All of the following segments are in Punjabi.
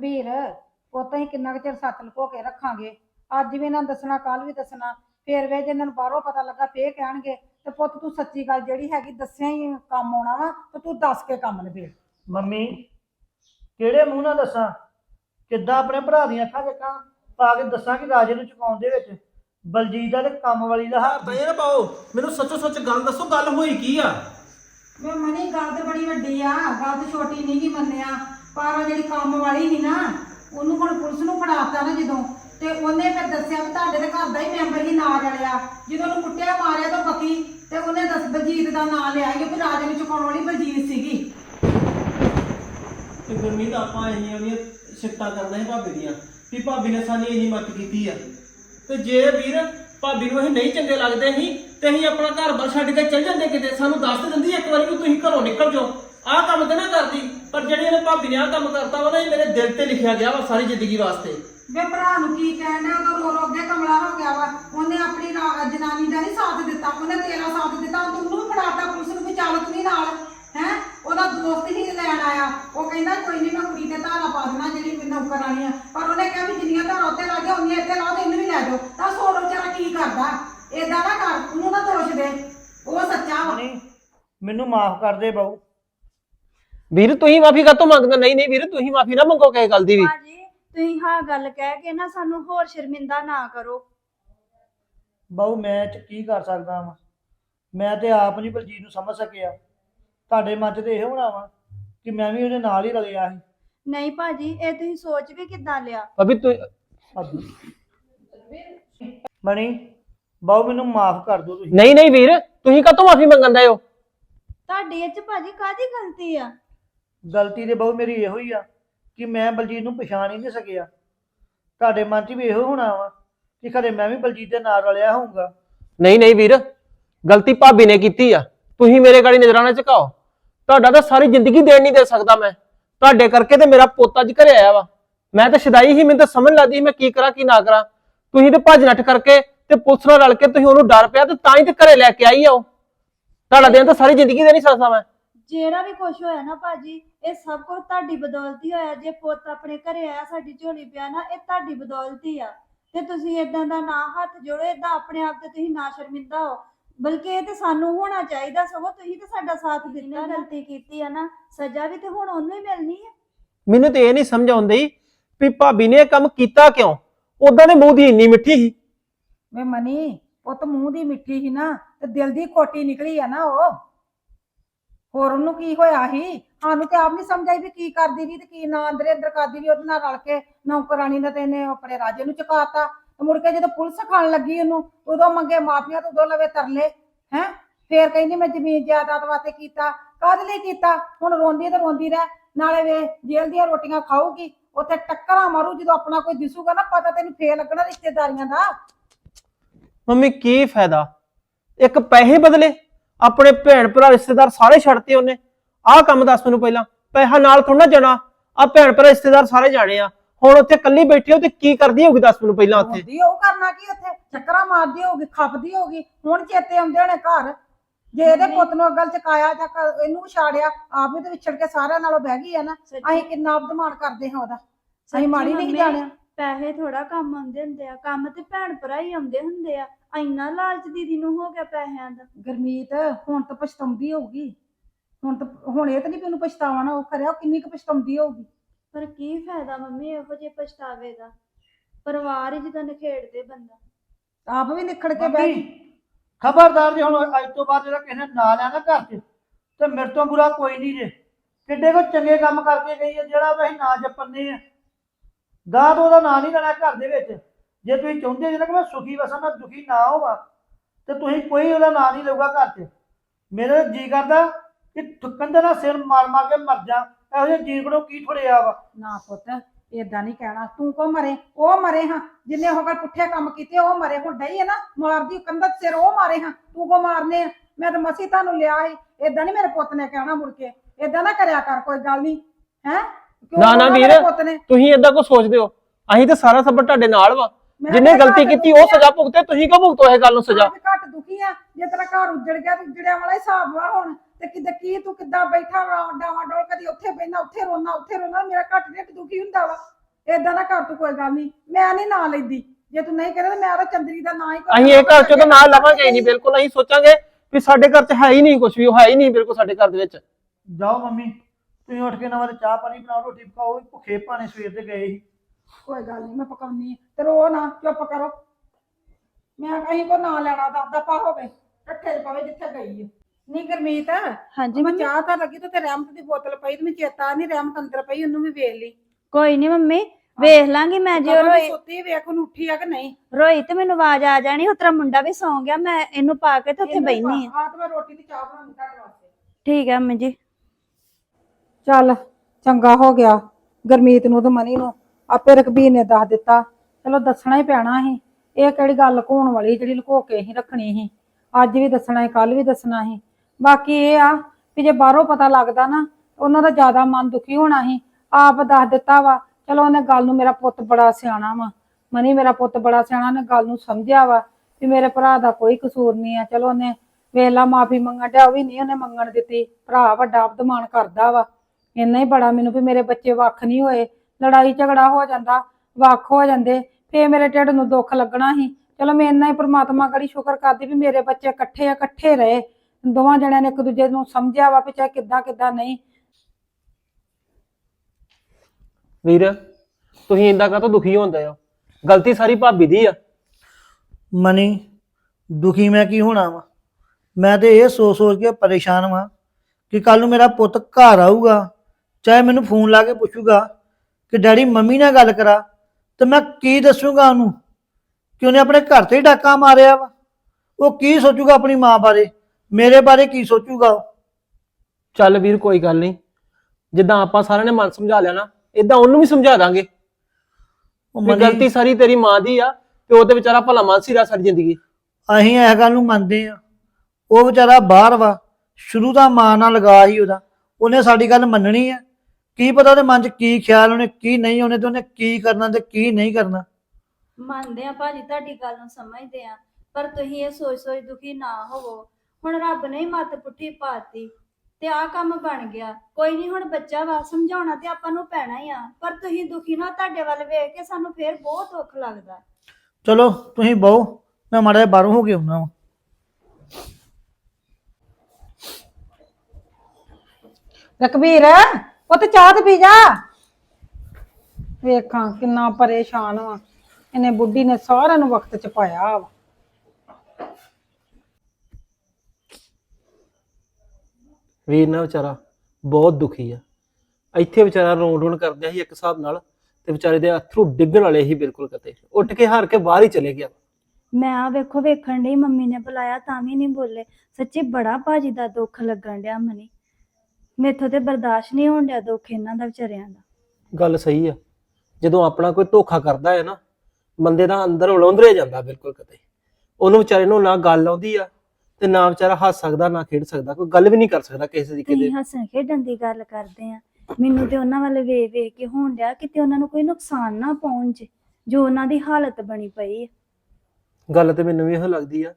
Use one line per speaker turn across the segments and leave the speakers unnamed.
ਵੀਰ ਪੁੱਤ ਅਸੀਂ ਕਿੰਨਾ ਕੁ ਚਿਰ ਸੱਤ ਲੁਕੋ ਕੇ ਰੱਖਾਂਗੇ। ਅੱਜ ਵੀ ਇਹਨਾਂ ਨੂੰ ਦੱਸਣਾ ਕੱਲ ਵੀ ਦੱਸਣਾ। ਫੇਰ ਵੇ ਜੇ ਇਹਨਾਂ ਨੂੰ ਬਾਹਰੋਂ ਪਤਾ ਲੱਗਾ ਫੇਰ ਕਹਿਣਗੇ ਤੇ ਪੁੱਤ ਤੂੰ ਸੱਚੀ ਗੱਲ ਜਿਹੜੀ ਹੈਗੀ ਦੱਸਿਆ ਹੀ ਕੰਮ ਆਉਣਾ ਵਾ ਤੇ ਤੂੰ ਦੱਸ ਕੇ ਕੰਮ ਨਿਬੇੜ।
ਮੰਮੀ ਕਿਹੜੇ ਮੂੰਹ ਨਾਲ ਦੱਸਾਂ? ਕਿੱਦਾਂ ਆਪਣੇ ਭਰਾ ਦੀਆਂ ਅੱਖਾਂ ਦੇਖਾਂ ਪਾ ਕੇ ਦੱਸਾਂ ਕਿ ਰਾਜੇ ਨੂੰ ਚੁਕਾਉਣ ਦੇ ਵਿੱਚ? ਬਲਜੀਤ ਦਾ ਤੇ ਕੰਮ ਵਾਲੀ ਦਾ ਹੱਥ
ਤਾਂ ਇਹ ਨਾ ਪਾਓ ਮੈਨੂੰ ਸੱਚੋ ਸੱਚ ਗੱਲ ਦੱਸੋ ਗੱਲ ਹੋਈ ਕੀ ਆ?
ਵੇ ਮਨੀ ਗੱਲ ਤੇ ਬੜੀ ਵੱਡੀ ਆ ਗੱਲ ਤੇ ਛੋਟੀ ਨਹੀਂ ਗੀ ਮੰਨਿਆ। ਪਰ ਉਹ ਜਿਹੜੀ ਕੰਮ ਵਾਲੀ ਸੀ ਨਾ, ਉਹਨੂੰ ਹੁਣ ਪੁਲਿਸ ਨੂੰ ਫੜਾਤਾ ਨਾ ਜਦੋਂ। ਤੇ ਉਹਨੇ ਫਿਰ ਦੱਸਿਆ ਵੀ ਤੁਹਾਡੇ ਦੇ ਘਰ ਦਾ ਹੀ ਮੈਂਬਰ ਹੀ ਨਾਂ ਰਲਿਆ। ਜਦੋਂ ਉਹਨੂੰ ਕੁੱਟਿਆ, ਮਾਰਿਆ ਤਾਂ ਬਕੀ ਤੇ ਉਹਨੇ ਦੱਸ ਬਲਜੀਤ ਦਾ ਨਾਂ ਲਿਆ ਕਿ ਰਾਜੇ ਨੂੰ ਚੁਕਾਉਣ ਵਾਲੀ ਬਲਜੀਤ ਸੀਗੀ।
ਤੇ ਗੁਰਮੀਤ, ਆਪਾਂ ਇੰਨੀਆਂ ਉਹਦੀਆਂ ਸ਼ਿਕਤਾਂ ਕਰਦਾ ਹੈ ਭਾਬੀ ਦੀਆਂ, ਵੀ ਭਾਬੀ ਨੇ ਸਾਡੀ ਇੰਨੀ ਮਦਦ ਕੀਤੀ ਆ। ਤੇ ਜੇ ਵੀਰ, ਭਾਬੀ ਨੂੰ ਅਸੀਂ ਨਹੀਂ ਚੰਗੇ ਲੱਗਦੇ ਸੀ ਤੇ ਅਸੀਂ ਆਪਣਾ ਘਰ ਬਾਰ ਛੱਡ ਕੇ ਚੱਲ ਜਾਂਦੇ ਕਿਤੇ, ਸਾਨੂੰ ਦੱਸ ਦਿੰਦੀ ਇੱਕ ਵਾਰੀ ਵੀ ਤੁਸੀਂ ਘਰੋਂ ਨਿਕਲ ਜਾਓ। ਆਹ ਕੰਮ ਤੇ ਨਾ ਕਰਦੀ ਪਰ ਜਿਹੜੀ ਇਹਨੇ ਭਾਬੀ ਨੇ ਆਹ ਕੰਮ ਕਰਤਾ ਵਾ ਨਾ ਇਹ ਮੇਰੇ ਦਿਲ ਤੇ ਲਿਖਿਆ ਗਿਆ ਵਾ ਸਾਰੀ ਜ਼ਿੰਦਗੀ ਵਾਸਤੇ।
ਵੇ ਭਰਾ ਨੂੰ ਕੀ ਕਹਿਣਾ ਉਹ ਰੋ ਰੋ ਕੇ ਕਮਲਾ ਹੋ ਗਿਆ ਵਾ। ਉਹਨੇ ਆਪਣੀ ਰਾ- ਜਨਾਨੀ ਦਾ ਨਹੀਂ ਸਾਥ ਦਿੱਤਾ। ਉਹਨੇ ਤੇਰਾ ਸਾਥ ਦਿੱਤਾ ਤੂੰ ਉਹਨੂੰ ਵੀ ਫੜਾਤਾ ਪੁਲਿਸ ਨੂੰ ਵੀ ਚੱਲ ਤੂੰ ਵੀ ਨਾਲ। ਹੈ? ਉਹਦਾ ਦੋਸਤ ਹੀ ਲੈਣ ਆਇਆ। ਉਹ ਕਹਿੰਦਾ ਕੋਈ ਨਹੀਂ ਮੈਂ ਕੁੜੀ ਤੇ ਧਾਰਾ ਪਾ ਦੇਣਾ ਜਿਹੜੀ ਮੈਨੂੰ ਨੌਕਰ ਵਾਲੀ ਆ। ਪਰ ਉਹਨੇ ਕਿਹਾ ਵੀ ਜਿੰਨੀਆਂ ਧਾਰਾ ਉੱਤੇ ਲੱਗ ਗਿਆ ਉਹਨੀਆਂ ਇੱਥੇ ਲਾਓ ਤੇ ਇਹਨੂੰ ਵੀ ਲੈ ਜਾਓ। ਤਾਂ ਸੋੜ ਵਿਚਾਰਾ ਕੀ ਕਰਦਾ। ਏਦਾਂ ਨਾ ਕਰ ਉਹਨੂੰ ਨਾ ਦੋਸ਼ ਦੇ। ਉਹ ਸੱਚਾ ਵਾ।
ਨਹੀਂ ਮੈਨੂੰ ਮਾਫ ਕਰ ਦੇ ਬਾਊ।
ਵੀਰ ਤੁਸੀਂ ਮਾਫੀ ਕਾਤੋਂ ਮੰਗਦੇ ਨਹੀਂ ਨਹੀਂ ਵੀਰ ਤੁਸੀਂ ਮਾਫੀ ਨਾ ਮੰਗੋ ਕਿਸੇ ਗੱਲ ਦੀ ਵੀ।
ਭਾਜੀ ਤੁਸੀਂ ਹਾਂ ਗੱਲ ਕਹਿ ਕੇ ਨਾ ਸਾਨੂੰ ਹੋਰ ਸ਼ਰਮਿੰਦਾ ਨਾ ਕਰੋ।
ਬਾਊ ਮੈਂ ਚ ਕੀ ਕਰ ਸਕਦਾ ਵਾਂ? ਮੈਂ ਤੇ ਆਪ ਨਹੀਂ ਬਲਜੀਤ ਨੂੰ ਸਮਝ ਸਕਿਆ। ਤੁਹਾਡੇ ਮਨ 'ਚ ਤੇ ਇਹ ਹੋਣਾ ਵਾ ਕਿ ਮੈਂ ਵੀ ਉਹਦੇ ਨਾਲ ਹੀ ਰਲਿਆ ਸੀ।
ਨਹੀਂ ਭਾਜੀ ਇਹ ਤੁਸੀਂ ਸੋਚ ਵੀ ਕਿੱਦਾਂ ਲਿਆ?
ਅਭੀ ਤੂੰ
ਮਣੀ ਬਾਊ ਮੈਨੂੰ ਮਾਫ ਕਰ ਦਿਓ ਤੁਸੀਂ।
ਨਹੀਂ ਨਹੀਂ ਵੀਰ ਤੁਸੀਂ ਕਾਤੋਂ ਮਾਫੀ ਮੰਗਣ ਦਾ ਹੋ?
ਤੁਹਾਡੀ ਇਹ ਚ ਭਾਜੀ ਕਾਦੀ ਗਲਤੀ ਆ?
ਗਲਤੀ ਤੇ ਬਹੁ ਮੇਰੀ ਇਹੋ ਹੀ ਆ ਕਿ ਮੈਂ ਬਲਜੀਤ ਨੂੰ ਪਛਾਣ ਹੀ ਨਹੀਂ ਸਕਿਆ। ਤੁਹਾਡੇ ਮਨ 'ਚ ਵੀ ਇਹੋ ਹੋਣਾ ਵਾ ਕਿ ਖਰੇ ਮੈਂ ਵੀ ਬਲਜੀਤ ਦੇ ਨਾਲ ਰਲਿਆ ਹੋਊਗਾ।
ਨਹੀਂ ਨਹੀਂ ਵੀਰ, ਗਲਤੀ ਭਾਬੀ ਨੇ ਕੀਤੀ ਆ। ਤੁਸੀਂ ਮੇਰੇ ਗਾੜੀ ਨਾਲ ਝੁਕਾਓ। ਤੁਹਾਡਾ ਤਾਂ ਸਾਰੀ ਜ਼ਿੰਦਗੀ ਦੇਣ ਨਹੀਂ ਦੇ ਸਕਦਾ ਮੈਂ। ਤੁਹਾਡੇ ਕਰਕੇ ਤੇ ਮੇਰਾ ਪੋਤਾ ਅੱਜ ਘਰੇ ਆਇਆ ਵਾ। ਮੈਂ ਤਾਂ ਸ਼ਦਾਈ ਹੀ ਮੈਨੂੰ ਤਾਂ ਸਮਝ ਲੱਗਦੀ ਸੀ ਮੈਂ ਕੀ ਕਰਾਂ, ਕੀ ਨਾ ਕਰਾਂ। ਤੁਸੀਂ ਤੇ ਭੱਜ ਨੱਠ ਕਰਕੇ ਤੇ ਪੁਲਿਸ ਨਾਲ ਰਲ ਕੇ ਤੁਸੀਂ ਉਹਨੂੰ ਡਰ ਪਿਆ ਤੇ ਤਾਂ ਹੀ ਤੇ ਘਰੇ ਲੈ ਕੇ ਆਈ ਆਓ ਤੁਹਾਡਾ ਦੇਣ ਤਾਂ ਸਾਰੀ ਜ਼ਿੰਦਗੀ ਦੇ ਨਹੀਂ ਸਕਦਾ ਮੈਂ।
ਜਿਹੜਾ ਵੀ ਕੁਝ ਹੋਇਆ ਨਾ ਭਾਜੀ ਇਹ ਸਭ ਕੁਝ ਤੁਹਾਡੀ ਬਦੌਲਤੀ ਹੋਇਆ। ਜੇ ਪੁੱਤ ਆਪਣੇ ਘਰੇ ਆਇਆ ਸਾਡੀ ਝੋਲੀ ਪਿਆ ਨਾ ਇਹ ਤੁਹਾਡੀ ਬਦੌਲਤੀ ਆ। ਤੇ ਤੁਸੀਂ ਇਦਾਂ ਦਾ ਨਾ ਹੱਥ ਜੋੜੋ ਇਦਾਂ ਆਪਣੇ ਆਪ ਤੇ ਤੁਸੀਂ ਨਾ ਸ਼ਰਮਿੰਦਾ ਹੋ। ਬਲਕਿ ਇਹ ਤੇ ਸਾਨੂੰ ਹੋਣਾ ਚਾਹੀਦਾ ਸਗੋਂ ਤੁਸੀਂ ਤੇ ਸਾਡਾ ਸਾਥ ਦਿੱਤਾ ਗਲਤੀ ਕੀਤੀ ਆ ਨਾ ਸਜ਼ਾ ਵੀ ਤੇ ਹੁਣ ਉਹਨੂੰ ਹੀ ਮਿਲਣੀ ਆ।
ਮੈਨੂੰ ਤੇ ਇਹ ਨਹੀਂ ਸਮਝ ਆਉਂਦੀ ਵੀ ਭਾਬੀ ਨੇ ਇਹ ਕੰਮ ਕੀਤਾ ਕਿਉਂ? ਉਦਾਂ ਦੇ ਮੂੰਹ ਦੀ ਇੰਨੀ ਮਿੱਠੀ ਸੀ।
ਵੇ ਮਨੀ ਪੁੱਤ ਮੂੰਹ ਦੀ ਮਿੱਠੀ ਸੀ ਨਾ ਤੇ ਦਿਲ ਦੀ ਖੋਟੀ ਨਿਕਲੀ ਆ ਨਾ ਉਹ। ਹੋਰ ਉਹਨੂੰ ਕੀ ਹੋਇਆ ਸੀ? ਸਾਨੂੰ ਤੇ ਆਪ ਨਹੀਂ ਸਮਝ ਆਈ ਵੀ ਕੀ ਕਰਦੀ ਰਹੀ ਤੇ ਕੀ ਨਾ ਅੰਦਰੇ ਅੰਦਰ ਕਰਦੀ ਰਹੀ ਉਹਦੇ ਨਾਲ ਰਲ ਕੇ ਨੌਕਰਾਨੀ ਦਾ ਤੇ ਇਹਨੇ ਆਪਣੇ ਰਾਜੇ ਨੂੰ ਚੁਕਾਤਾ। ਤੇ ਮੁੜ ਕੇ ਜਦੋਂ ਪੁਲਿਸ ਖਾਣ ਲੱਗੀ ਉਹਨੂੰ, ਉਦੋਂ ਮੰਗੇ ਮਾਫੀਆਂ ਤੇ ਉਦੋਂ ਲਵੇ ਤਰਲੇ, ਹੈ? ਫੇਰ ਕਹਿੰਦੀ ਮੈਂ ਜ਼ਮੀਨ ਜਾਇਦਾਦ ਵਾਸਤੇ ਕੀਤਾ। ਕਦ ਲਈ ਕੀਤਾ? ਹੁਣ ਰੋਂਦੀ ਤੇ ਰੋਂਦੀ ਰਹਿ। ਨਾਲੇ ਵੇ ਜੇਲ੍ਹ ਦੀਆਂ ਰੋਟੀਆਂ ਖਾਊਗੀ, ਉੱਥੇ ਟੱਕਰਾਂ ਮਾਰੂ ਜਦੋਂ ਆਪਣਾ ਕੋਈ ਦਿਸੂਗਾ ਨਾ, ਪਤਾ ਤੈਨੂੰ ਫੇਰ ਲੱਗਣਾ ਰਿਸ਼ਤੇਦਾਰੀਆਂ ਦਾ।
ਮੰਮੀ, ਕੀ ਫਾਇਦਾ? ਇੱਕ ਪੈਸੇ ਬਦਲੇ। ਆਪਣੇ ਭੈਣ ਭਰਾ ਰਿਸ਼ਤੇਦਾਰ ਸਾਰੇ ਛੱਡਤੇ ਉਹਨੇ। ਆਹ ਕੰਮ ਦੱਸ ਮੈਨੂੰ ਪਹਿਲਾਂ। ਪੈਸਾ ਨਾਲ ਥੋੜਾ ਜਾਣਾ। ਆ ਭੈਣ ਭਰਾ ਰਿਸ਼ਤੇਦਾਰ ਸਾਰੇ ਜਾਣੇ ਆ। ਹੁਣ ਉੱਥੇ ਇਕੱਲੀ ਬੈਠੀ ਹੋ ਤੇ ਕੀ ਕਰਦੀ ਹੋਊਗੀ ਦੱਸ ਮੈਨੂੰ ਪਹਿਲਾਂ ਉੱਥੇ।
ਹੁੰਦੀ ਉਹ ਕਰਨਾ ਕੀ ਉੱਥੇ? ਚੱਕਰਾਂ ਮਾਰਦੀ ਹੋਊਗੀ ਖਪਦੀ ਹੋਊਗੀ। ਹੁਣ ਚੇਤੇ ਆਉਂਦੇ ਹੋਣੇ ਘਰ। ਜੇ ਇਹਦੇ ਪੁੱਤ ਨੂੰ ਅਗਲ ਚਕਾਇਆ ਜਾਂ ਕ- ਇਹਨੂੰ ਛਾੜਿਆ ਆਪ ਵੀ ਤੇ ਵਿਛੜ ਕੇ ਸਾਰਿਆਂ ਨਾਲੋਂ ਬਹਿ ਗਈ ਆ ਨਾ। ਅਸੀਂ ਕਿੰਨਾ ਅਪਮਾਨ ਕਰਦੇ ਹਾਂ ਉਹਦਾ। ਅਸੀਂ ਮਾੜੀ ਨਹੀਂ
ਮੰਮੀ,
ਜਾਣਿਆ।
ਪੈਸੇ ਥੋੜਾ ਕੰਮ ਆਉਂਦੇ ਹੁੰਦੇ ਆ ਕੰਮ ਤੇ ਭੈਣ ਭਰਾ ਹੀ ਆਉਂਦੇ ਹੁੰਦੇ ਆ ਇੰਨਾ ਲਾਲਚ ਦੀਦੀ ਨੂੰ ਹੋ ਗਿਆ ਪੈਸਿਆਂ ਦਾ।
ਗਰਮੀਤ ਹੁਣ ਤਾਂ ਪਛਤਾਉਂਦੀ ਹੋਊਗੀ। ਹੁਣ ਤਾਂ ਹੁਣ ਇਹ ਤਾਂ ਨਹੀਂ ਵੀ ਉਹਨੂੰ ਪਛਤਾਵਾ ਨਾ ਉਹ ਕਰਿਆ ਉਹ ਕਿੰਨੀ ਕੁ ਪਛਤਾਉਂਦੀ ਹੋਊਗੀ।
ਪਰ ਕੀ ਫਾਇਦਾ ਮੰਮੀ ਇਹੋ ਜਿਹੇ ਪਛਤਾਵੇ ਦਾ? ਪਰਿਵਾਰ ਹੀ ਜਦੋਂ ਨਿਖੇੜਦੇ ਬੰਦਾ।
ਆਪ ਵੀ ਨਿਖੜ ਕੇ ਬਹਿ ਗਈ।
ਖਬਰਦਾਰ ਜੇ ਹੁਣ ਅੱਜ ਤੋਂ ਬਾਅਦ ਜਿਹੜਾ ਕਿਸੇ ਨੇ ਨਾਂ ਲਿਆ ਨਾ ਘਰ 'ਚ ਤੇ ਮੇਰੇ ਤੋਂ ਬੁਰਾ ਕੋਈ ਨਹੀਂ ਜੇ। ਕਿੱਡੇ ਕੋ ਚੰਗੇ ਕੰਮ ਕਰਕੇ ਗਈ ਹੈ ਜਿਹੜਾ ਵੀ ਅਸੀਂ ਨਾਂ ਜਪੰਨੇ ਆ। ਗਾਹ ਤੋਂ ਉਹਦਾ ਨਾਂ ਨਹੀਂ ਲੈਣਾ ਘਰ ਦੇ ਵਿੱਚ। ਜੇ ਤੁਸੀਂ ਚਾਹੁੰਦੇ ਜੇ ਨਾ ਕਿ ਮੈਂ ਸੁਖੀ ਵਸਾਂ, ਮੈਂ ਦੁਖੀ ਨਾ ਹੋਵਾਂ, ਤੇ ਤੁਸੀਂ ਕੋਈ ਉਹਦਾ ਨਾਂ ਨਹੀਂ ਲਊਗਾ ਘਰ 'ਚ। ਮੇਰਾ ਜੀ ਕਰਦਾ ਕਿ ਠੁੱਕਣ ਦੇ ਨਾਲ ਸਿਰ ਮਾਰ ਮਾਰ ਕੇ ਮਰ ਜਾ। ਇਹੋ ਜਿਹੇ ਜੀਵ ਕੋਲੋਂ ਕੀ ਥੋੜਿਆ ਵਾ।
ਨਾ ਪੁੱਤ, ਏਦਾਂ ਨਹੀਂ ਕਹਿਣਾ। ਤੂੰ ਕੋ ਮਰੇ, ਉਹ ਮਰੇ ਹਾਂ। ਜਿੰਨੇ ਹੋ ਕੇ ਪੁੱਠੇ ਕੰਮ ਕੀਤੇ, ਉਹ ਮਰੇ। ਹੁਣ ਡਈ ਹੈ ਨਾ, ਮਾਰਦੀ ਕੰਧਤ ਸਿਰ, ਉਹ ਮਾਰੇ ਹਾਂ। ਤੂੰ ਕੋ ਮਾਰਨੇ ਆ? ਮੈਂ ਤਾਂ ਮਸੀ ਤੁਹਾਨੂੰ ਲਿਆ ਸੀ। ਏਦਾਂ ਨਹੀਂ ਮੇਰੇ ਪੁੱਤ ਨੇ ਕਹਿਣਾ ਮੁੜ ਕੇ। ਏਦਾਂ ਨਾ ਕਰਿਆ ਕਰ, ਕੋਈ ਗੱਲ ਨਹੀਂ। ਹੈ?
ਨਾ, ਨਾ ਵੀਰ।
ਪੁੱਤ ਨੇ?
ਤੁਸੀਂ ਏਦਾਂ ਕੋ ਸੋਚਦੇ ਹੋ? ਅਸੀਂ ਤਾਂ ਸਾਰਾ ਸਬਰ ਤੁਹਾਡੇ ਨਾਲ ਵਾ।
ਮੈਂ
ਜਿੰਨੇ
ਤਾਂ
ਗਲਤੀ
ਘੱਟ
ਕੀਤੀ ਉਹ। ਸਜ਼ਾ ਭੁਗਤੇ ਤੁਸੀਂ ਕਿਉਂ ਭੁਗਤੋ ਇਹ ਗੱਲ ਨੂੰ ਸਜ਼ਾ?
ਵੀ ਘੱਟ ਦੁਖੀ ਆ। ਜੇ ਤੇਰਾ ਘਰ ਉੱਜੜ ਗਿਆ ਤੇ ਉੱਜੜਿਆ ਵਾਲਾ ਹਿਸਾਬ ਵਾ ਹੁਣ। ਤੇ ਕਿਤੇ ਕੀ ਤੂੰ ਕਿੱਦਾਂ ਬੈਠਾ ਵਾ ਡਾਵਾਂ ਡੋਲ ਕਦੀ ਉੱਥੇ ਬੈਠਾ ਉੱਥੇ ਰੋਣਾ ਉੱਥੇ ਰੋਣਾ ਮੇਰਾ ਘੱਟ ਜਿਹਾ ਦੁਖੀ ਹੁੰਦਾ ਵਾ। ਏਦਾਂ ਨਾ ਕਰ ਤੂੰ ਕੋਈ ਗੱਲ ਨਹੀਂ। ਮੈਂ ਨਹੀਂ ਨਾਂ ਲੈਂਦੀ। ਜੇ ਤੂੰ ਨਹੀਂ ਕਹਿੰਦਾ ਮੈਂ ਉਹਦਾ ਚੰਦਰੀ ਦਾ ਨਾਂ ਹੀ ਕਰ
ਅਸੀਂ ਇਹ ਘਰ ਚੋਂ ਤਾਂ ਨਾ ਲਵਾਂਗੇ ਹੀ ਨਹੀਂ ਬਿਲਕੁਲ ਅਸੀਂ ਸੋਚਾਂਗੇ ਵੀ ਸਾਡੇ ਘਰ 'ਚ ਹੈ ਹੀ ਨਹੀਂ ਕੁਝ ਵੀ ਉਹ ਹੈ ਹੀ ਨਹੀਂ ਬਿਲਕੁਲ ਸਾਡੇ ਘਰ ਦੇ ਵਿੱਚ।
ਜਾਓ ਮੰਮੀ। ਤੁਸੀਂ ਉੱਠ ਕੇ ਨਾ ਵਾਲੇ ਚਾਹ ਪਾਣੀ ਬਣਾਓ ਰੋਟੀ ਪਕਾਓ ਭੁੱਖੇ ਭਾਣੇ ਸਵੇਰ ਦੇ ਗਏ ਸੀ।
ਕੋਈ ਗੱਲ ਨਹੀਂ ਮੈਂ ਪਕਾਉਣੀ ਤੇ ਰੋ ਨਾ ਚੁੱਪ ਕਰੋ। ਮੈਂ ਕਹੀਂ ਕੋ ਨਾਂ ਲੈਣਾ ਦਾ ਦਫਾ ਹੋਵੇ। ਇਕੱਠੇ ਚ ਪਵੇ ਜਿੱਥੇ ਗਈ ਹੈ ਨਹੀਂ ਗਰਮੀਤ
ਹਾਂਜੀ।
ਮੈਂ
ਮੰਮੀ
ਚਾਹ ਤਾਂ ਲੱਗੀ ਤੇ ਰਹਿਮਤ ਦੀ ਬੋਤਲ ਪਈ ਤੇ ਮੈਂ ਚੇਤਾ ਨਹੀਂ ਰਹਿਮਤ ਅੰਦਰ ਪਈ ਉਹਨੂੰ ਵੀ ਵੇਖ ਲਈ।
ਕੋਈ ਨਹੀਂ ਮੰਮੀ ਵੇਖ ਲਾਂਗੀ ਮੈਂ ਜੇ ਰੋਈ
ਸੁੱਤੀ ਵੇਖ ਉਹਨੂੰ ਉੱਠੀ ਆ ਕਿ ਨਹੀਂ।
ਰੋਈ ਤੇ ਮੈਨੂੰ ਆਵਾਜ਼ ਆ ਜਾਣੀ ਉਤਰਾ ਮੁੰਡਾ ਵੀ ਸੌਂ ਗਿਆ ਮੈਂ ਇਹਨੂੰ ਪਾ ਕੇ ਤੇ ਉੱਥੇ ਬੈਣੀ ਆ।
ਆ ਤੇ ਮੈਂ ਰੋਟੀ ਦੀ ਚਾਹ ਬਣਾਉਣੀ ਤੁਹਾਡੇ ਵਾਸਤੇ।
ਠੀਕ ਹੈ ਮੰਮੀ ਜੀ।
ਚੱਲ ਚੰਗਾ ਹੋ ਗਿਆ। ਗਰਮੀਤ ਨੂੰ ਤੇ ਮਨੀ ਨੂੰ ਆਪੇ ਰਕਬੀਰ ਨੇ ਦੱਸ ਦਿੱਤਾ। ਚਲੋ ਦੱਸਣਾ ਹੀ ਪੈਣਾ ਸੀ। ਇਹ ਕਿਹੜੀ ਗੱਲ ਲੁਕਾਉਣ ਵਾਲੀ ਜਿਹੜੀ ਲੁਕੋ ਕੇ ਹੀ ਰੱਖਣੀ ਸੀ। ਅੱਜ ਵੀ ਦੱਸਣਾ ਹੈ ਕੱਲ ਵੀ ਦੱਸਣਾ ਸੀ। ਬਾਕੀ ਇਹ ਆ ਕਿ ਜੇ ਬਾਹਰੋਂ ਪਤਾ ਲੱਗਦਾ ਨਾ ਉਹਨਾਂ ਦਾ ਜ਼ਿਆਦਾ ਮਨ ਦੁਖੀ ਹੋਣਾ ਸੀ। ਆਪ ਦੱਸ ਦਿੱਤਾ ਵਾ, ਚਲੋ ਉਹਨੇ ਗੱਲ ਨੂੰ ਮੇਰਾ ਪੁੱਤ ਬੜਾ ਸਿਆਣਾ ਵਾ। ਮਨੀ ਮੇਰਾ ਪੁੱਤ ਬੜਾ ਸਿਆਣਾ ਨੇ ਗੱਲ ਨੂੰ ਸਮਝਿਆ ਵਾ ਵੀ ਮੇਰੇ ਭਰਾ ਦਾ ਕੋਈ ਕਸੂਰ ਨਹੀਂ ਆ। ਚਲੋ ਉਹਨੇ ਵੇਲਾ ਮਾਫੀ ਮੰਗਣ ਡਿਆ, ਉਹ ਵੀ ਨਹੀਂ ਉਹਨੇ ਮੰਗਣ ਦਿੱਤੀ। ਭਰਾ ਵੱਡਾ ਅਪਦਮਾਨ ਕਰਦਾ ਵਾ। ਇੰਨਾ ਹੀ ਬੜਾ ਮੈਨੂੰ ਵੀ ਮੇਰੇ ਬੱਚੇ ਵੱਖ ਨਹੀਂ ਹੋਏ। ਲੜਾਈ ਝਗੜਾ ਹੋ ਜਾਂਦਾ ਵੱਖ ਹੋ ਜਾਂਦੇ। ਫੇਰ ਮੇਰੇ ਢਿੱਡ ਨੂੰ ਦੁੱਖ ਲੱਗਣਾ ਸੀ। ਚਲੋ ਮੈਂ ਇੰਨਾ ਹੀ ਪ੍ਰਮਾਤਮਾ ਕੜੀ ਸ਼ੁਕਰ ਕਰਦੀ ਵੀ ਮੇਰੇ ਬੱਚੇ ਇਕੱਠੇ ਆ ਇਕੱਠੇ ਰਹੇ। ਦੋਵਾਂ ਜਣਿਆਂ ਨੇ ਇੱਕ ਦੂਜੇ ਨੂੰ ਸਮਝਿਆ ਵਾ ਵੀ ਚਾਹੇ ਕਿੱਦਾਂ ਕਿੱਦਾਂ ਨਹੀਂ।
ਵੀਰ ਤੁਸੀਂ ਇੰਦਾ ਕਾਹਤੋਂ ਦੁਖੀ ਹੁੰਦੇ ਹੋ? ਗਲਤੀ ਸਾਰੀ ਭਾਬੀ ਦੀ ਆ।
ਮਨੀ ਦੁਖੀ ਮੈਂ ਕੀ ਹੋਣਾ ਵਾ? ਮੈਂ ਤੇ ਇਹ ਸੋਚ ਸੋਚ ਕੇ ਪਰੇਸ਼ਾਨ ਵਾਂ ਕਿ ਕੱਲ ਨੂੰ ਮੇਰਾ ਪੁੱਤ ਘਰ ਆਊਗਾ। ਚਾਹੇ ਮੈਨੂੰ ਫੋਨ ਲਾ ਕੇ ਪੁੱਛੂਗਾ ਕਿ ਡੈਡੀ ਮੰਮੀ ਨਾਲ ਗੱਲ ਕਰਾ ਤੇ ਮੈਂ ਕੀ ਦੱਸੂਗਾ ਉਹਨੂੰ? ਕਿ ਉਹਨੇ ਆਪਣੇ ਘਰ ਤੇ ਹੀ ਡਾਕਾ ਮਾਰਿਆ ਵਾ? ਉਹ ਕੀ ਸੋਚੂਗਾ ਆਪਣੀ ਮਾਂ ਬਾਰੇ? ਮੇਰੇ ਬਾਰੇ ਕੀ ਸੋਚੂਗਾ ਉਹ?
ਚੱਲ ਵੀਰ ਕੋਈ ਗੱਲ ਨਹੀਂ। ਜਿੱਦਾਂ ਆਪਾਂ ਸਾਰਿਆਂ ਨੇ ਮਨ ਸਮਝਾ ਲਿਆ ਨਾ ਇਦਾਂ ਉਹਨੂੰ ਵੀ ਸਮਝਾ ਦਾਂਗੇ।
ਉਹ
ਵੀ
ਮਨੀ
ਗਲਤੀ ਸਾਰੀ ਤੇਰੀ ਮਾਂ ਦੀ ਆ ਤੇ ਉਹ ਤੇ ਵਿਚਾਰਾ ਭਲਾ ਮਾਨਸੀ ਰਿਹਾ ਸਾਰੀ ਜ਼ਿੰਦਗੀ।
ਅਸੀਂ ਇਹ ਗੱਲ ਨੂੰ ਮੰਨਦੇ ਆ ਉਹ ਵਿਚਾਰਾ ਬਾਹਰ ਵਾ। ਸ਼ੁਰੂ ਦਾ ਮਾਂ ਨਾਲ ਲਗਾ ਹੀ ਉਹਦਾ। ਉਹਨੇ ਸਾਡੀ ਗੱਲ ਮੰਨਣੀ ਆ। ਕੀ ਪਤਾ ਉਹਦੇ ਮਨ 'ਚ ਕੀ ਖਿਆਲ ਉਹਨੇ ਕੀ ਨਹੀਂ ਉਹਨੇ ਤੇ ਉਹਨੇ ਕੀ ਕਰਨਾ ਤੇ ਕੀ ਨਹੀਂ ਕਰਨਾ।
ਮੰਨਦੇ ਆ ਭਾਜੀ ਤੁਹਾਡੀ ਗੱਲ ਨੂੰ ਸਮਝਦੇ ਆ ਪਰ ਤੁਸੀਂ ਇਹ ਸੋਚ ਸੋਚ ਦੁਖੀ ਨਾ ਹੋਵੋ। ਹੁਣ ਰੱਬ ਨੇ ਹੀ ਮੱਤ ਪੁੱਠੀ ਪਾਤੀ ਤੇ ਆਹ ਕੰਮ ਬਣ ਗਿਆ। ਕੋਈ ਨਹੀਂ ਹੁਣ ਬੱਚਾ ਵਾ ਸਮਝਾਉਣਾ ਤੇ ਆਪਾਂ ਨੂੰ ਪੈਣਾ ਹੀ ਆ। ਪਰ ਤੁਸੀਂ ਦੁਖੀ ਨਾ ਤੁਹਾਡੇ ਵੱਲ ਵੇਖ ਕੇ ਸਾਨੂੰ ਫੇਰ ਬਹੁਤ ਦੁੱਖ ਲੱਗਦਾ।
ਚਲੋ ਤੁਸੀਂ ਬਹੁ ਮੈਂ ਮਾੜਾ ਜਿਹਾ ਬਾਹਰੋਂ ਹੋ ਕੇ ਆਉਣਾ ਵਾ।
ਰਕਬੀਰ। ਉਹ ਤੇ ਚਾਹ ਤੇ ਪੀ ਜਾ। ਵੇਖਾਂ ਕਿੰਨਾ ਪਰੇਸ਼ਾਨ ਵਾ। ਇਹਨੇ ਬੁੱਢੀ ਨੇ ਸਾਰਿਆਂ ਨੂੰ ਵਕਤ ਚ ਪਾਇਆ ਵਾ।
ਵੀਰ ਨਾ ਵਿਚਾਰਾ ਬਹੁਤ ਦੁਖੀ ਆ। ਇੱਥੇ ਵਿਚਾਰਾ ਰੋਣ ਰੋਣ ਕਰਦਿਆ ਸੀ ਇੱਕ ਹਿਸਾਬ ਨਾਲ ਤੇ ਵਿਚਾਰੇ ਦੇ ਅਥਰੂ ਡਿੱਗਣ ਵਾਲੇ ਹੀ ਬਿਲਕੁਲ ਕਿਤੇ। ਉੱਠ ਕੇ ਹਾਰ ਕੇ ਬਾਹਰ ਹੀ ਚਲੇ ਗਿਆ।
ਮੈਂ ਆ ਵੇਖੋ ਵੇਖਣ ਡਈ ਮੰਮੀ ਨੇ ਬੁਲਾਇਆ ਤਾਂ ਵੀ ਨਹੀਂ ਬੋਲੇ। ਸੱਚੀ ਬੜਾ ਭਾਜੀ ਦਾ ਦੁੱਖ ਲੱਗਣ ਡਿਆ ਮਨੀ। ਮੇਥੋਂ ਤੇ ਬਰਦਾਸ਼ਤ ਨਹੀਂ ਹੋਣ ਡਿਆ ਦੁੱਖ ਇਹਨਾਂ ਦਾ ਵਿਚਾਰਿਆਂ ਦਾ।
ਗੱਲ ਸਹੀ ਆ। ਜਦੋਂ ਆਪਣਾ ਕੋਈ ਧੋਖਾ ਕਰਦਾ ਹੈ ਨਾ ਬੰਦੇ ਦਾ ਅੰਦਰ ਉਲੰਦਰੇ ਜਾਂਦਾ ਬਿਲਕੁਲ ਕਿਤੇ। ਉਹਨੂੰ ਵਿਚਾਰੇ ਨੂੰ ਨਾ ਗੱਲ ਆਉਂਦੀ ਆ ਤੇ ਨਾ ਵਿਚਾਰਾ ਹੱਸ ਸਕਦਾ ਨਾ ਖੇਡ ਸਕਦਾ ਕੋਈ ਗੱਲ ਵੀ ਨਹੀਂ ਕਰ ਸਕਦਾ ਕਿਸੇ ਦੀ
ਤੁਸੀਂ
ਕਿਤੇ
ਹੱਸਣ ਖੇਡਣ ਦੀ ਗੱਲ ਕਰਦੇ ਆ। ਮੈਨੂੰ ਤੇ ਉਹਨਾਂ ਵੱਲ ਵੇਖ ਵੇਖ ਕੇ ਹੋਣ ਡਿਆ ਕਿਤੇ ਉਹਨਾਂ ਨੂੰ ਕੋਈ ਨੁਕਸਾਨ ਨਾ ਪਹੁੰਚੇ ਜੋ ਉਹਨਾਂ ਦੀ ਹਾਲਤ ਬਣੀ ਪਈ ਹੈ
ਗੱਲ ਤੇ ਮੈਨੂੰ ਵੀ ਇਹੋ ਲੱਗਦੀ ਆ।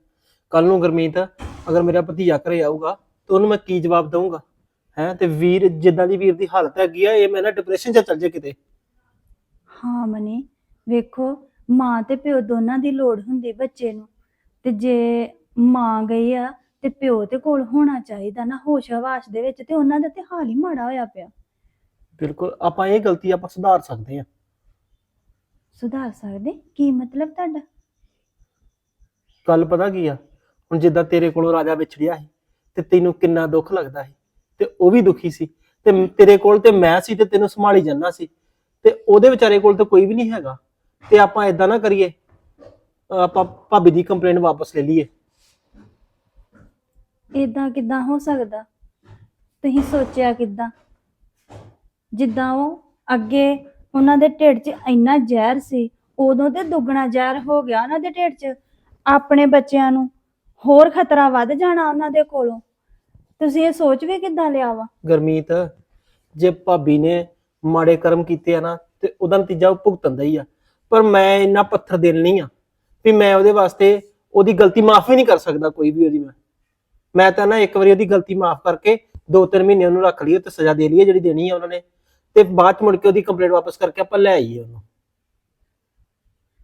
ਕੱਲ ਨੂੰ ਗੁਰਮੀਤ ਅਗਰ ਮੇਰਾ ਭਤੀਜਾ ਘਰੇ ਆਊਗਾ ਤਾਂ ਉਹਨੂੰ ਮੈਂ ਕੀ ਜਵਾਬ ਦਊਂਗਾ? ਹੈ ਤੇ ਵੀਰ ਜਿੱਦਾਂ ਦੀ ਵੀਰ ਦੀ ਹਾਲਤ ਹੈਗੀ ਆ ਇਹ ਮੈਂ ਨਾ ਡਿਪਰੈਸ਼ਨ 'ਚ ਚੱਲ ਜੇ ਕਿਤੇ।
ਹਾਂ ਮਨੀ ਵੇਖੋ ਮਾਂ ਤੇ ਪਿਓ ਦੋਨਾਂ ਦੀ ਲੋੜ ਹੁੰਦੀ ਬੱਚੇ ਨੂੰ। ਤੇ ਜੇ ਮਾਂ ਗਈ ਆ ਤੇ ਪਿਓ ਤੇ ਕੋਲ ਹੋਣਾ ਚਾਹੀਦਾ ਨਾ ਹੋਸ਼ ਹਵਾਸ ਦੇ ਵਿੱਚ ਤੇ ਉਹਨਾਂ ਦਾ ਤੇ ਹਾਲ ਹੀ ਮਾੜਾ ਹੋਇਆ ਪਿਆ।
ਬਿਲਕੁਲ ਆਪਾਂ ਇਹ ਗਲਤੀ ਆਪਾਂ ਸੁਧਾਰ ਸਕਦੇ ਆ
ਸੁਧਾਰ ਸਕਦੇ? ਕੀ ਮਤਲਬ ਤੁਹਾਡਾ?
ਗੱਲ ਪਤਾ ਕੀ ਆ? ਹੁਣ ਜਿੱਦਾਂ ਤੇਰੇ ਕੋਲੋਂ ਰਾਜਾ ਵਿਛੜਿਆ ਸੀ ਤੇ ਤੈਨੂੰ ਕਿੰਨਾ ਦੁੱਖ ਲੱਗਦਾ ਸੀ। ਤੇ ਉਹ ਵੀ ਦੁਖੀ ਸੀ। ਤੇ ਤੇਰੇ ਕੋਲ ਤੇ ਮੈਂ ਸੀ ਤੇ ਤੈਨੂੰ ਸੰਭਾਲੀ ਜੰਨਾ ਸੀ। ਤੇ ਉਹਦੇ ਵਿਚਾਰੇ ਕੋਲ ਤਾਂ ਕੋਈ ਵੀ ਨਹੀਂ ਹੈਗਾ। ਤੇ ਆਪਾਂ ਇਦਾਂ ਨਾ ਕਰੀਏ। ਆਪਾਂ ਭਾਬੀ ਦੀ ਕੰਪਲੇਂਟ ਵਾਪਸ ਲੈ ਲਈਏ।
ਇਦਾਂ ਕਿਦਾਂ ਹੋ ਸਕਦਾ? ਤੁਸੀਂ ਸੋਚਿਆ ਕਿਦਾਂ? ਜਿੱਦਾਂ ਉਹ ਅੱਗੇ ਉਹਨਾਂ ਦੇ ਢਿੱਡ 'ਚ ਇੰਨਾ ਜ਼ਹਿਰ ਸੀ ਉਦੋਂ ਤੇ ਦੁੱਗਣਾ ਜ਼ਹਿਰ ਹੋ ਗਿਆ ਉਹਨਾਂ ਦੇ ਢਿੱਡ 'ਚ। ਆਪਣੇ ਬੱਚਿਆਂ ਨੂੰ ਹੋਰ ਖਤਰਾ ਵੱਧ ਜਾਣਾ ਉਹਨਾਂ ਦੇ ਕੋਲੋਂ। ਤੁਸੀਂ ਇਹ ਸੋਚ ਵੀ ਕਿੱਦਾਂ ਲਿਆ ਵਾ?
ਗਰਮੀਤ, ਜੇ ਭਾਬੀ ਨੇ ਮਾੜੇ ਕਰਮ ਕੀਤੇ ਆ ਨਾ, ਤੇ ਉਹਦਾ ਨਤੀਜਾ ਉਹ ਭੁਗਤਣ ਦਾ ਹੀ ਆ। ਪਰ ਮੈਂ ਇੰਨਾ ਪੱਥਰ ਦਿਲ ਨਹੀਂ ਆ ਵੀ ਮੈਂ ਉਹਦੇ ਵਾਸਤੇ ਉਹਦੀ ਗਲਤੀ ਮਾਫ ਹੀ ਨਹੀਂ ਕਰ ਸਕਦਾ ਕੋਈ ਵੀ ਉਹਦੀ ਮੈਂ। ਮੈਂ ਤਾਂ ਨਾ ਇੱਕ ਵਾਰੀ ਉਹਦੀ ਗਲਤੀ ਮਾਫ ਕਰਕੇ ਦੋ ਤਿੰਨ ਮਹੀਨੇ ਉਹਨੂੰ ਰੱਖ ਲਈਏ ਤੇ ਸਜ਼ਾ ਦੇ ਲਈਏ ਜਿਹੜੀ ਦੇਣੀ ਆ ਉਹਨਾਂ ਨੇ। ਤੇ ਬਾਅਦ ਚ ਮੁੜ ਕੇ ਉਹਦੀ ਕੰਪਲੇਂਟ ਵਾਪਸ ਕਰਕੇ ਆਪਾਂ ਲੈ ਆਈਏ ਉਹਨੂੰ।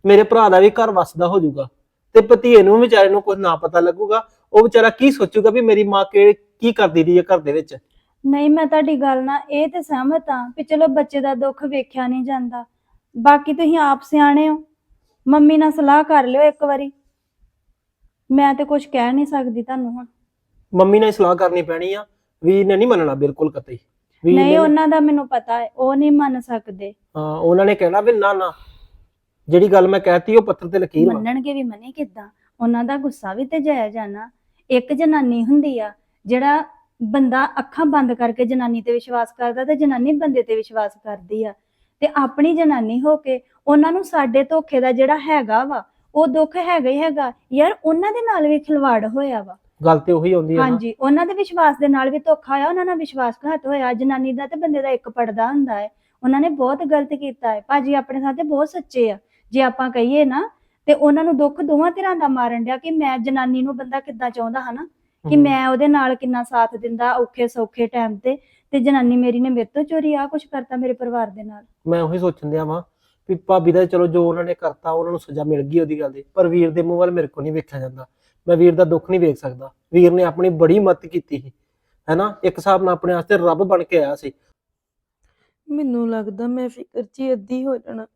ਮੇਰੇ ਭਰਾ ਦਾ ਵੀ ਘਰ ਵਸਦਾ ਹੋ ਜਾਊਗਾ ਤੇ ਭਤੀਏ ਨੂੰ ਵਿਚਾਰੇ ਨੂੰ ਕੁਝ ਨਾ ਪਤਾ ਲੱਗੂਗਾ। ਉਹ ਵਿਚਾਰਾ ਕੀ ਸੋਚੂਗਾ ਵੀ ਮੇਰੀ ਮਾਂ ਕਿ ਕੀ ਕਰਦੀ ਰਹੀ ਹੈ ਘਰ ਦੇ ਵਿੱਚ?
ਨਹੀਂ ਮੈਂ ਤੁਹਾਡੀ ਗੱਲ ਨਾਲ ਇਹ ਤੇ ਸਹਿਮਤ ਹਾਂ ਕਿ ਚਲੋ ਬੱਚੇ ਦਾ ਦੁੱਖ ਵੇਖਿਆ ਨਹੀਂ ਜਾਂਦਾ। ਬਾਕੀ ਤੁਸੀਂ ਆਪ ਸਿਆਣੇ ਹੋ। ਮੰਮੀ ਨਾਲ ਸਲਾਹ ਕਰ ਲਿਓ ਇੱਕ ਵਾਰੀ। ਮੈਂ ਤੇ ਕੁਝ ਕਹਿ ਨਹੀਂ ਸਕਦੀ ਤੁਹਾਨੂੰ ਹੁਣ।
ਮੰਮੀ ਨਾਲ ਹੀ ਸਲਾਹ ਕਰਨੀ ਪੈਣੀ ਆ। ਵੀਰ ਨੇ ਨਹੀਂ ਮੰਨਣਾ ਬਿਲਕੁਲ ਕਤਈ।
ਨਹੀਂ ਉਹਨਾਂ ਦਾ ਮੈਨੂੰ ਪਤਾ ਹੈ ਉਹ ਨਹੀਂ ਮੰਨ ਸਕਦੇ।
ਹਾਂ ਉਹਨਾਂ ਨੇ ਕਹਿਣਾ ਵੀ ਨਾ ਨਾ। ਜਿਹੜੀ ਗੱਲ ਮੈਂ ਕਹਿਤੀ ਉਹ ਪੱਥਰ ਤੇ ਲਕੀਰ ਵਾ।
ਮੰਨਣਗੇ ਵੀ ਮਨੇ ਕਿਦਾਂ? ਉਹਨਾਂ ਦਾ ਗੁੱਸਾ ਵੀ ਤੇ ਜਾਇਜ਼ ਆ ਨਾ। ਇੱਕ ਜਨਾਨੀ ਹੁੰਦੀ ਆ ਜਿਹੜਾ ਬੰਦਾ ਅੱਖਾਂ ਬੰਦ ਕਰਕੇ ਜਨਾਨੀ ਤੇ ਵਿਸ਼ਵਾਸ ਕਰਦਾ ਤੇ ਜਨਾਨੀ ਬੰਦੇ ਤੇ ਵਿਸ਼ਵਾਸ ਕਰਦੀ ਆ। ਤੇ ਆਪਣੀ ਜਨਾਨੀ ਹੋ ਕੇ ਉਹਨਾਂ ਨੂੰ ਸਾਡੇ ਧੋਖੇ ਦਾ ਜਿਹੜਾ ਹੈਗਾ ਵਾ ਉਹ ਦੁੱਖ ਹੈਗਾ ਹੀ ਹੈਗਾ ਯਾਰ ਉਹਨਾਂ ਦੇ ਨਾਲ ਵੀ ਖਿਲਵਾੜ ਹੋਇਆ ਵਾ।
ਗੱਲ ਤੇ ਉਹੀ ਆਉਂਦੀ ਆ ਨਾ।
ਹਾਂਜੀ ਉਹਨਾਂ ਦੇ ਵਿਸ਼ਵਾਸ ਦੇ ਨਾਲ ਵੀ ਧੋਖਾ ਹੋਇਆ ਉਹਨਾਂ ਨਾਲ ਵਿਸ਼ਵਾਸਘਾਤ ਹੋਇਆ ਜਨਾਨੀ ਦਾ ਤੇ ਬੰਦੇ ਦਾ ਇੱਕ ਪੜਦਾ ਹੁੰਦਾ ਹੈ। ਉਹਨਾਂ ਨੇ ਬਹੁਤ ਗਲਤ ਕੀਤਾ ਹੈ। ਭਾਜੀ ਆਪਣੇ ਸਾਥੇ ਬਹੁਤ ਸੱਚੇ ਆ। ਜੇ ਆਪਾਂ ਕਹੀਏ ਨਾ ਤੇ ਉਹਨਾਂ ਨੂੰ ਦੁੱਖ ਦੋਵਾਂ ਧਿਰਾਂ ਦਾ ਮਾਰਨ ਡਿਆ ਕਿ ਮੈਂ ਜਨਾਨੀ ਨੂੰ ਬੰਦਾ ਕਿੱਦਾਂ ਚਾਹੁੰਦਾ ਹਨਾ? ਕਿ। ਮੈਂ ਉਹਦੇ ਨਾਲ ਕਿੰਨਾ ਸਾਥ ਦਿੰਦਾ ਔਖੇ ਸੌਖੇ ਟਾਈਮ ਤੇ ਤੇ ਜਨਾਨੀ ਮੇਰੀ ਨੇ ਮੇਰੇ ਤੋਂ ਚੋਰੀ ਆ ਕੁਛ ਕਰਤਾ ਮੇਰੇ ਪਰਿਵਾਰ ਦੇ ਨਾਲ।
ਮੈਂ ਉਹੀ ਸੋਚਣ ਦਿਆ ਵਾਂ ਵੀ ਭਾਬੀ ਦਾ ਚਲੋ ਜੋ ਉਹਨਾਂ ਨੇ ਕਰਤਾ ਉਹਨਾਂ ਨੂੰ ਸਜ਼ਾ ਮਿਲ ਗਈ ਉਹਦੀ ਗੱਲ ਦੀ ਪਰ ਵੀਰ ਦੇ ਮੂੰਹ ਵੱਲ ਮੇਰੇ ਕੋਲ ਨਹੀਂ ਵੇਖਿਆ ਜਾਂਦਾ। ਮੈਂ ਵੀਰ ਦਾ ਦੁੱਖ ਨਹੀਂ ਵੇਖ ਸਕਦਾ। ਵੀਰ ਨੇ ਆਪਣੀ ਬੜੀ ਮਦਦ ਕੀਤੀ ਸੀ ਹੈਨਾ? ਇੱਕ ਹਿਸਾਬ ਨਾਲ ਆਪਣੇ ਵਾਸਤੇ ਰੱਬ ਬਣ ਕੇ ਆਇਆ ਸੀ।
ਮੈਨੂੰ ਲੱਗਦਾ ਮੈਂ ਫਿਕਰ 'ਚ ਹੀ ਅੱਧੀ ਹੋ ਜਾਣਾ।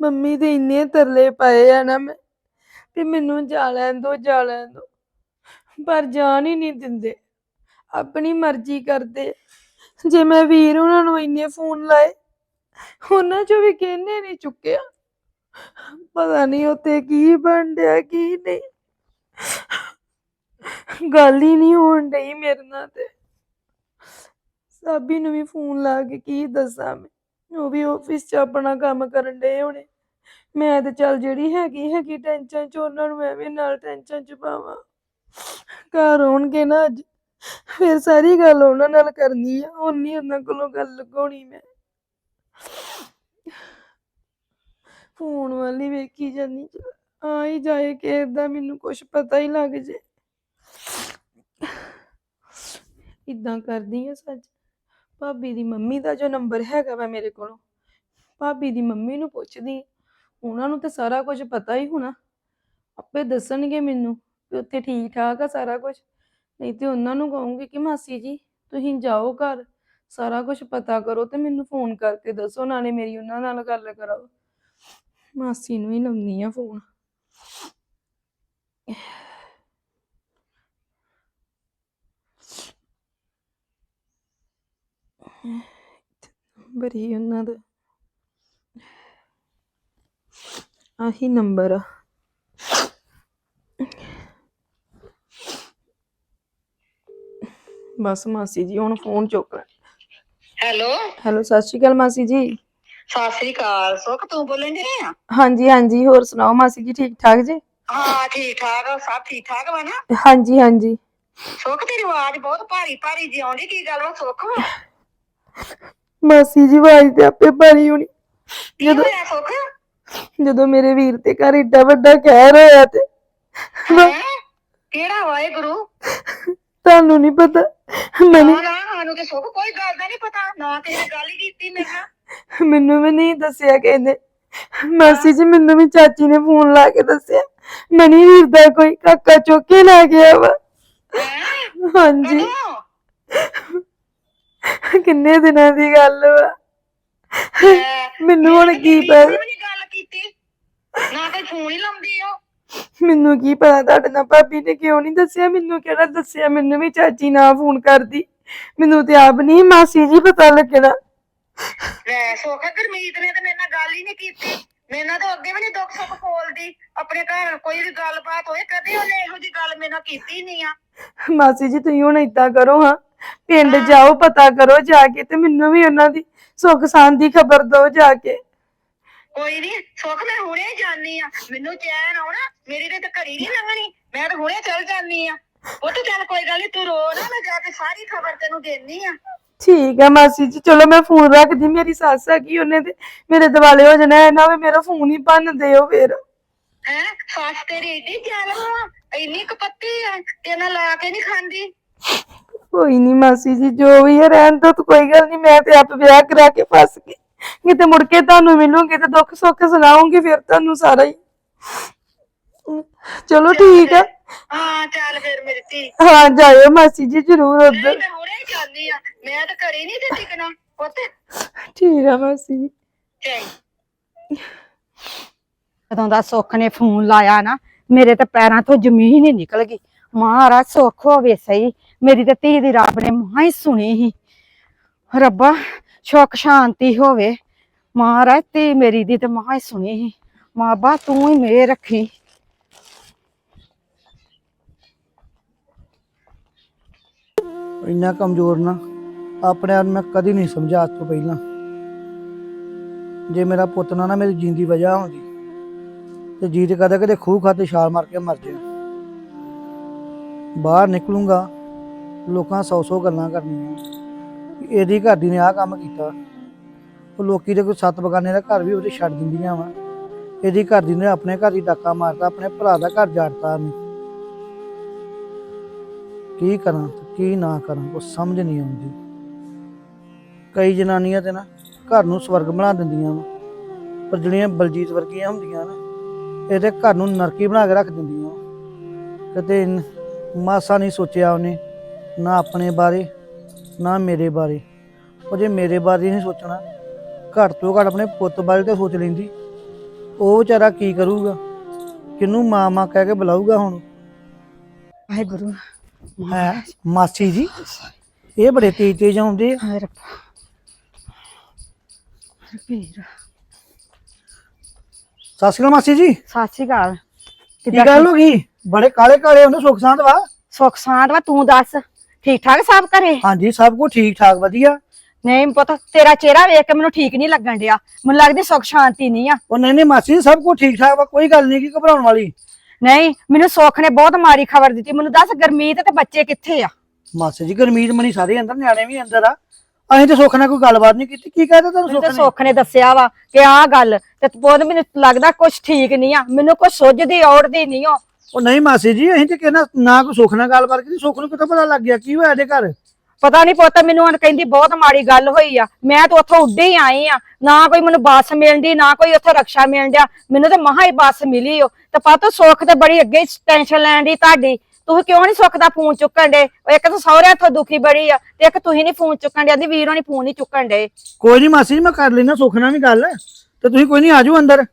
ਮੰਮੀ ਦੇ ਇੰਨੇ ਤਰਲੇ ਪਏ ਆ ਨਾ ਮੈਂ ਵੀ ਮੈਨੂੰ ਜਾ ਲੈਣ ਦੋ, ਜਾ ਲੈਣ ਦੋ। ਪਰ ਜਾਣ ਹੀ ਨਹੀਂ ਦਿੰਦੇ। ਆਪਣੀ ਮਰਜ਼ੀ ਕਰਦੇ ਜੇ ਮੈਂ ਵੀਰ ਉਹਨਾਂ ਨੂੰ ਇੰਨੇ ਫੋਨ ਲਾਏ, ਉਹਨਾਂ ਚੋਂ ਵੀ ਕਿਹਨੇ ਨਹੀਂ ਚੁੱਕਿਆ? ਪਤਾ ਨਹੀਂ ਉੱਤੇ ਕੀ ਬਣ ਡਿਆ ਕੀ ਨਹੀਂ। ਗੱਲ ਹੀ ਨਹੀਂ ਹੋਣ ਡਈ ਮੇਰੇ ਨਾਲ ਤੇ। ਸਾਬੀ ਨੂੰ ਵੀ ਫੋਨ ਲਾ ਕੇ ਕੀ ਦੱਸਾਂ ਮੈਂ। ਉਹ ਵੀ ਆਫਿਸ 'ਚ ਆਪਣਾ ਕੰਮ ਕਰਨ ਡਏ ਹੋਣੇ। ਮੈਂ ਤੇ ਚੱਲ ਜਿਹੜੀ ਹੈਗੀ ਹੈਗੀ ਟੈਨਸ਼ਨ 'ਚ, ਉਹਨਾਂ ਨੂੰ ਐਵੇਂ ਨਾਲ ਟੈਨਸ਼ਨ 'ਚ ਪਾਵਾਂ। ਘਰ ਆਉਣਗੇ ਨਾ ਅੱਜ, ਫਿਰ ਸਾਰੀ ਗੱਲ ਉਹਨਾਂ ਨਾਲ ਕਰਨੀ ਆ ਹੁਣ ਉਹਨਾਂ ਕੋਲੋਂ ਗੱਲ ਲਗਾਉਣੀ ਮੈਂ। ਫੋਨ ਵਾਲੀ ਵੇਖੀ ਜਾਂਦੀ ਆ ਹੀ ਜਾਏ ਕਿ ਏਦਾਂ ਮੈਨੂੰ ਕੁਝ ਪਤਾ ਹੀ ਲੱਗ ਜੇ। ਇਦਾਂ ਕਰਦੀ ਆ ਸੱਚ। ਭਾਬੀ ਦੀ ਮੰਮੀ ਦਾ ਜੋ ਨੰਬਰ ਹੈਗਾ ਵਾ ਮੇਰੇ ਕੋਲ, ਭਾਬੀ ਦੀ ਮੰਮੀ ਨੂੰ ਪੁੱਛਦੀ ਉਹਨਾਂ ਨੂੰ ਤੇ ਸਾਰਾ ਕੁਝ ਪਤਾ ਹੀ ਹੋਣਾ। ਆਪੇ ਦੱਸਣਗੇ ਮੈਨੂੰ ਕਿ ਉੱਥੇ ਠੀਕ ਠਾਕ ਆ ਸਾਰਾ ਕੁਝ। ਨਹੀਂ ਤੇ ਉਹਨਾਂ ਨੂੰ ਕਹੂੰਗੀ ਕਿ ਮਾਸੀ ਜੀ, ਤੁਸੀਂ ਜਾਓ ਘਰ, ਸਾਰਾ ਕੁਝ ਪਤਾ ਕਰੋ ਤੇ ਮੈਨੂੰ ਫੋਨ ਕਰਕੇ ਦੱਸੋ, ਨਾਲੇ ਮੇਰੀ ਉਹਨਾਂ ਨਾਲ ਗੱਲ ਕਰਾਓ। ਮਾਸੀ ਨੂੰ ਹੀ ਲਾਉਣੀ ਆ ਫੋਨ। ਬਰੀ ਉਹਨਾਂ ਦਾ। ਆਹੀ ਨੰਬਰ ਆ। ਬਸ ਮਾਸੀ ਜੀ ਹੁਣ ਫੋਨ ਚੁੱਕ
ਹੈਲੋ?
ਹੈਲੋ ਸਤਿ ਸ਼੍ਰੀ ਅਕਾਲ ਮਾਸੀ ਜੀ।
ਸਤਿ ਸ੍ਰੀ ਅਕਾਲ। ਸੁੱਖ ਤੂੰ ਬੋਲਣ ਦੇ ਆ?
ਹਾਂਜੀ ਹਾਂਜੀ ਹੋਰ ਸੁਣਾਓ ਮਾਸੀ ਜੀ ਠੀਕ ਠਾਕ ਜੀ?
ਹਾਂ ਠੀਕ ਠਾਕ ਆ, ਸਭ ਠੀਕ ਠਾਕ ਵਾ ਨਾ?
ਹਾਂਜੀ ਹਾਂਜੀ।
ਸੁੱਖ ਤੇਰੀ ਆਵਾਜ਼ ਬਹੁਤ ਭਾਰੀ ਭਾਰੀ ਜੀ ਆਉਂਦੀ ਕੀ ਗੱਲ ਵਾ ਸੁੱਖ
ਮਾਸੀ ਜੀ ਆਵਾਜ਼ ਤੇ ਆਪੇ ਭਾਰੀ ਹੋਣੀ।
ਕੀ
ਜਦੋਂ
ਹੋਇਆ ਸੁੱਖ?
ਜਦੋਂ ਮੇਰੇ ਵੀਰ ਤੇ ਘਰ ਏਡਾ ਵੱਡਾ ਕਹਿਰ ਹੋਇਆ ਤੇ
ਹੈਂ? ਕਿਹੜਾ ਵਾਹਿਗੁਰੂ
ਤੁਹਾਨੂੰ ਨਹੀਂ ਪਤਾ। ਮੈਨੂੰ
ਨਾ ਸਾਨੂੰ ਤੇ ਸੁੱਖ ਕੋਈ ਗੱਲ ਦਾ ਨਹੀਂ ਪਤਾ। ਨਾ ਕਿਸੇ ਨੇ ਗੱਲ ਹੀ ਕੀਤੀ ਮੇਰੇ ਨਾਲ
ਮੈਨੂੰ ਵੀ ਨਹੀਂ ਦੱਸਿਆ ਕਹਿੰਦੇ ਮਾਸੀ ਜੀ ਮੈਨੂੰ ਵੀ ਚਾਚੀ ਨੇ ਫੋਨ ਲਾ ਕੇ ਦੱਸਿਆ। ਮਨੀ ਵੀਰ ਦਾ ਕੋਈ ਕਾਕਾ ਚੁੱਕ ਕੇ ਲੈ ਗਿਆ ਵਾ।
ਹੈਂ?
ਹਾਂਜੀ।
ਕਦੋਂ?
ਕਿੰਨੇ ਦਿਨਾਂ ਦੀ ਗੱਲ ਵਾ।
ਲੈ,
ਮੈਨੂੰ ਹੁਣ ਕੀ
ਤੇਰੀ
ਪਤਾ?
ਵੀ ਨੀ ਗੱਲ ਕੀਤੀ ਨਾ ਕੋਈ ਫੋਨ ਹੀ ਲਾਉਂਦੀ ਉਹ।
ਮੈਨੂੰ ਕੀ ਪਤਾ ਤੁਹਾਡੇ ਨਾਲ ਭਾਬੀ ਨੇ ਕਿਉਂ ਨਹੀਂ ਦੱਸਿਆ? ਮੈਨੂੰ ਕਿਹੜਾ ਦੱਸਿਆ? ਮੈਨੂੰ ਵੀ ਚਾਚੀ ਨਾ ਫੋਨ ਕਰਦੀ। ਮੈਨੂੰ ਤੇ ਆਪ ਨਹੀਂ ਮਾਸੀ ਜੀ ਪਤਾ ਲੱਗਣਾ
ਲੈ ਸੁੱਖ ਗੁਰਮੀਤ ਨੇ ਤੇ ਮੇਰੇ ਨਾਲ ਗੱਲ ਹੀ ਨਹੀਂ ਕੀਤੀ। ਮੇਰੇ ਨਾਲ ਤਾਂ ਅੱਗੇ ਵੀ ਨਹੀਂ ਦੁੱਖ ਸੁੱਖ ਖੋਲਦੀ ਆਪਣੇ ਘਰ ਕੋਈ ਵੀ ਗੱਲਬਾਤ ਹੋਏ ਕਦੇ ਉਹਨੇ ਇਹੋ ਜੀ ਗੱਲ ਮੇਰੇ ਨਾਲ ਕੀਤੀ ਨਹੀਂ ਆ।
ਮਾਸੀ ਜੀ ਤੁਸੀਂ ਹੁਣ ਏਦਾਂ ਕਰੋ ਹਾਂ। ਪਿੰਡ ਜਾਓ ਪਤਾ ਕਰੋ ਜਾ ਕੇ ਤੇ ਮੈਨੂੰ ਵੀ ਉਹਨਾਂ ਦੀ ਸੁੱਖ ਸਾਂਦ ਦੀ ਖਬਰ ਦਿਓ ਜਾ ਕੇ।
ਕੋਈ ਨਹੀਂ ਸੁੱਖ ਮੈਂ ਹੁਣੇ ਜਾਣੀ ਆ। ਮੈਨੂੰ ਚੈਨ ਆਉਣਾ ਮੇਰੀ ਤੇ ਤਾਂ ਘੜੀ ਨਹੀਂ ਲੰਘਣੀ ਮੈਂ ਤਾਂ ਹੁਣੇ ਚੱਲ ਜਾਣੀ ਆ। ਉਹ ਤਾਂ ਚੱਲ ਕੋਈ ਗੱਲ ਨਹੀਂ ਤੂੰ ਰੋ ਨਾ ਮੈਂ ਜਾ ਕੇ ਸਾਰੀ ਖਬਰ ਤੈਨੂੰ ਦੇਣੀ ਆ।
ਠੀਕ ਹੈ ਮਾਸੀ ਜੀ ਚਲੋ ਮੈਂ ਫੋਨ ਰੱਖਦੀ ਮੇਰੀ ਸੱਸ ਹੈਗੀ ਉਹਨੇ ਤੇ ਮੇਰੇ ਦਿਵਾਲੇ ਹੋ ਜਾਣਾ ਹੈ ਨਾ ਵੀ ਮੇਰਾ ਫੋਨ ਹੀ ਭੰਨ ਦਿਓ ਫਿਰ।
ਹੈ ਸੱਸ ਤੇਰੀ ਏਡੀ ਚੱਲ ਵਾ ਇੰਨੀ ਕਪੱਤੀ ਆ ਤੇ ਨਾਲ ਲਾ ਕੇ ਨਹੀਂ ਖਾਂਦੀ।
ਕੋਈ ਨਹੀਂ ਮਾਸੀ ਜੀ ਜੋ ਵੀ ਹੈ ਰਹਿਣ ਦੋ ਤਾਂ ਕੋਈ ਗੱਲ ਨਹੀਂ ਮੈਂ ਤੇ ਆਪ ਵਿਆਹ ਕਰਾ ਕੇ ਫਸ ਗਈ। ਕਿਤੇ ਮੁੜ ਕੇ ਤੁਹਾਨੂੰ ਮਿਲੂੰਗੀ ਤੇ ਦੁੱਖ ਸੁੱਖ ਸੁਣਾਉਂਗੀ ਫਿਰ ਤੁਹਾਨੂੰ ਸਾਰਾ ਹੀ। ਚਲੋ ਠੀਕ ਆ
ਹਾਂ ਚੱਲ ਫਿਰ ਮੇਰੀ ਧੀ।
ਹਾਂ ਜਾਇਓ ਮਾਸੀ ਜੀ ਜ਼ਰੂਰ
ਨਹੀਂ
ਉੱਧਰ।
ਮੈਂ ਹੁਣੇ ਹੀ ਜਾਂਦੀ ਆ ਮੈਂ ਤਾਂ ਘਰੇ ਨਹੀਂ ਤੇ ਟਿਕਣਾ ਪੁੱਤ।
ਠੀਕ ਆ ਮਾਸੀ ਜੀ।
ਚੰਗਾ
ਜਦੋਂ ਦਾ ਸੁੱਖ ਨੇ ਫੋਨ ਲਾਇਆ ਨਾ ਮੇਰੇ ਤੇ ਪੈਰਾਂ ਤੋਂ ਜ਼ਮੀਨ ਹੀ ਨਿਕਲ ਗਈ। ਮਹਾਰਾਜ ਸੁੱਖ ਹੋਵੇ ਸਹੀ। ਮੇਰੀ ਤੇ ਧੀ ਦੀ ਰੱਬ ਨੇ ਮਹਾਂ ਹੀ ਸੁਣੀ ਸੀ। ਰੱਬਾ ਸੁੱਖ ਸ਼ਾਂਤੀ ਹੋਵੇ। ਮਹਾਰਾਜ, ਧੀ ਮੇਰੀ ਦੀ ਤੇ ਮਹਾਂ ਹੀ ਸੁਣੀ ਸੀ। ਮਾਂ ਤੂੰ ਹੀ ਮੇਰੇ ਰੱਖੀ।
ਇੰਨਾ ਕਮਜ਼ੋਰ ਨਾ, ਆਪਣੇ ਆਪ ਨੂੰ ਮੈਂ ਕਦੀ ਨਹੀਂ ਸਮਝਿਆ ਅੱਜ ਤੋਂ ਪਹਿਲਾਂ। ਜੇ ਮੇਰਾ ਪੁੱਤ ਨਾ ਨਾ ਮੇਰੀ ਜਿੰਦੀ ਵਜ੍ਹਾ ਹੁੰਦੀ, ਤੇ ਜੀਤ ਕਦੇ ਕਦੇ ਖੂਹ ਖਾਤੇ ਛਾਲ ਮਾਰ ਕੇ ਮਰ ਜਾ ਬਾਹਰ ਨਿਕਲੂੰਗਾ, ਲੋਕਾਂ ਸੌ ਸੌ ਗੱਲਾਂ ਕਰਨੀਆਂ। ਇਹਦੀ ਘਰ ਦੀ ਨੇ ਆਹ ਕੰਮ ਕੀਤਾ। ਉਹ ਲੋਕੀ ਦੇ ਕੋਈ ਸੱਤ ਬਗਾਨੇ ਦਾ ਘਰ ਵੀ ਉਹਦੇ ਛੱਡ ਦਿੰਦੀਆਂ ਵਾ। ਇਹਦੀ ਘਰ ਦੀ ਨੇ ਆਪਣੇ ਘਰ ਦੀ ਡਾਕਾ ਮਾਰਤਾ, ਆਪਣੇ ਭਰਾ ਦਾ ਘਰ ਜਾੜਤਾ ਉਹਨੇ। ਕੀ ਕਰਾਂ ਤੇ ਕੀ ਨਾ ਕਰਾਂ ਕੁਛ ਸਮਝ ਨਹੀਂ ਆਉਂਦੀ। ਕਈ ਜਨਾਨੀਆਂ ਤੇ ਨਾ ਘਰ ਨੂੰ ਸਵਰਗ ਬਣਾ ਦਿੰਦੀਆਂ ਵਾ। ਪਰ ਜਿਹੜੀਆਂ ਬਲਜੀਤ ਵਰਗੀਆਂ ਹੁੰਦੀਆਂ ਨਾ ਇਹਦੇ ਘਰ ਨੂੰ ਨਰਕੀ ਬਣਾ ਕੇ ਰੱਖ ਦਿੰਦੀਆਂ ਵਾਂ। ਕਦੇ ਮਾਸਾ ਨਹੀਂ ਸੋਚਿਆ ਉਹਨੇ, ਨਾ ਆਪਣੇ ਬਾਰੇ ਨਾ ਮੇਰੇ ਬਾਰੇ। ਉਹ ਜੇ ਮੇਰੇ ਬਾਰੇ ਨਹੀਂ ਸੋਚਣਾ ਘੱਟ ਤੋਂ ਘੱਟ ਆਪਣੇ ਪੁੱਤ ਬਾਰੇ ਤੇ ਸੋਚ ਲੈਂਦੀ। ਉਹ ਵਿਚਾਰਾ ਕੀ ਕਰੂਗਾ? ਕਿਹਨੂੰ ਮਾਂ ਮਾਂ ਕਹਿ ਕੇ ਬੁਲਾਊਗਾ ਹੁਣ?
ਵਾਹਿਗੁਰੂ
ਹੈ? ਮਾਸੀ ਜੀ? ਇਹ ਬੜੇ ਤੇਜ਼ ਤੇਜ਼ ਆਉਂਦੇ ਆ।
ਹਾਏ ਰੱਬਾ।
ਸਤਿ ਸ਼੍ਰੀ ਅਕਾਲ ਮਾਸੀ ਜੀ।
ਸਤਿ ਸ਼੍ਰੀ ਅਕਾਲ।
ਕੀ ਗੱਲ ਹੋ ਗਈ? ਬੜੇ ਕਾਲੇ ਕਾਲੇ ਹੁੰਦੇ ਸੁੱਖ ਸਾਂਦ ਵਾ।
ਸੁੱਖ ਸਾਂਦ ਵਾ ਤੂੰ ਦੱਸ। ਠੀਕ ਠਾਕ ਸਭ ਘਰੇ?
ਹਾਂਜੀ ਸਭ ਕੁਝ ਠੀਕ ਠਾਕ ਵਧੀਆ।
ਨਹੀਂ ਪੁੱਤ ਤੇਰਾ ਚਿਹਰਾ ਵੇਖ ਕੇ ਮੈਨੂੰ ਠੀਕ ਨਹੀਂ ਲੱਗਣ ਡਿਆ। ਮੈਨੂੰ ਲੱਗਦੀ ਸੁੱਖ ਸ਼ਾਂਤੀ ਨਹੀਂ ਆ।
ਉਹ ਨਹੀਂ ਨਹੀਂ ਮਾਸੀ ਜੀ ਸਭ ਕੁਝ ਠੀਕ ਠਾਕ ਵਾ ਕੋਈ ਗੱਲ ਨਹੀਂ ਕੀ ਘਬਰਾਉਣ ਵਾਲੀ?
ਨਹੀਂ ਮੈਨੂੰ ਸੁੱਖ ਨੇ ਬਹੁਤ ਮਾੜੀ ਖਬਰ ਦਿੱਤੀ। ਮੈਨੂੰ ਦੱਸ ਗਰਮੀਤ ਤੇ ਬੱਚੇ ਕਿੱਥੇ ਆ?
ਮਾਸੀ ਜੀ ਗਰਮੀਤ ਮਣੀ ਸਾਰੇ ਅੰਦਰ ਨਿਆਣੇ ਵੀ ਅੰਦਰ ਆ। ਅਸੀਂ ਤੇ ਸੁੱਖ ਨਾਲ ਕੋਈ ਗੱਲਬਾਤ ਨਹੀਂ ਕੀਤੀ। ਕੀ ਕਹਿੰਦੇ ਤੁਹਾਨੂੰ
ਮੈਨੂੰ
ਸੁੱਖ
ਤੇ
ਨੇ?
ਸੁੱਖ ਨੇ ਦੱਸਿਆ ਵਾ ਕਿ ਆਹ ਗੱਲ ਤੇ ਬਹੁਤ ਮੈਨੂੰ ਲੱਗਦਾ ਕੁਝ ਠੀਕ ਨਹੀਂ ਆ। ਮੈਨੂੰ ਕੁਝ ਸੁੱਝਦੀ ਔੜਦੀ ਨਹੀਂ ਓ
ਉਹ ਨਹੀਂ ਮਾਸੀ ਜੀ ਅਸੀਂ ਤੇ ਕਹਿੰਦਾ ਨਾ ਕੋਈ ਸੁੱਖ ਨਾਲ ਗੱਲਬਾਤ ਕੀਤੀ ਸੁੱਖ ਨੂੰ ਕਿੱਥੋਂ ਪਤਾ ਲੱਗ ਗਿਆ ਕੀ ਹੋਇਆ ਇਹਦੇ ਘਰ?
ਪਤਾ ਨਹੀਂ ਪੁੱਤ ਮੈਨੂੰ ਹੁਣ ਕਹਿੰਦੀ ਬਹੁਤ ਮਾੜੀ ਗੱਲ ਹੋਈ ਆ। ਮੈਂ ਤਾਂ ਉੱਥੋਂ ਉੱਡੇ ਹੀ ਆਈ ਆ। ਨਾ ਕੋਈ ਮੈਨੂੰ ਬੱਸ ਮਿਲਦੀ ਨਾ ਕੋਈ ਉੱਥੇ ਰਕਸ਼ਾ ਮਿਲ ਡਿਆ ਮੈਨੂੰ ਤੇ ਮਹਾ ਹੀ ਬੱਸ ਮਿਲੀ ਓ ਤੇ ਪਤਾ ਸੁੱਖ ਤੇ ਬੜੀ ਅੱਗੇ ਟੈਨਸ਼ਨ ਲੈਣ ਦੀ ਤੁਹਾਡੀ। ਤੁਸੀਂ ਕਿਉਂ ਨਹੀਂ ਸੁੱਖ ਦਾ ਫੋਨ ਚੁੱਕਣ ਦੇ? ਇੱਕ ਤਾਂ ਸਹੁਰਿਆਂ ਤੋਂ ਦੁਖੀ ਬੜੀ ਆ ਤੇ ਇੱਕ ਤੁਸੀਂ ਨਹੀਂ ਫੋਨ ਚੁੱਕਣ ਦੇ ਆਂਦੀ ਵੀਰੋਂ ਨਹੀਂ ਫੋਨ ਨਹੀਂ ਚੁੱਕਣ ਦੇ।
ਕੋਈ ਨਹੀਂ ਮਾਸੀ ਜੀ ਮੈਂ ਕਰ ਲੈਣਾ ਸੁੱਖ ਨਾਲ ਵੀ ਗੱਲ। ਤੇ ਤੁਸੀਂ ਕੋਈ ਨਹੀਂ ਆਜੋ ਅੰਦਰ।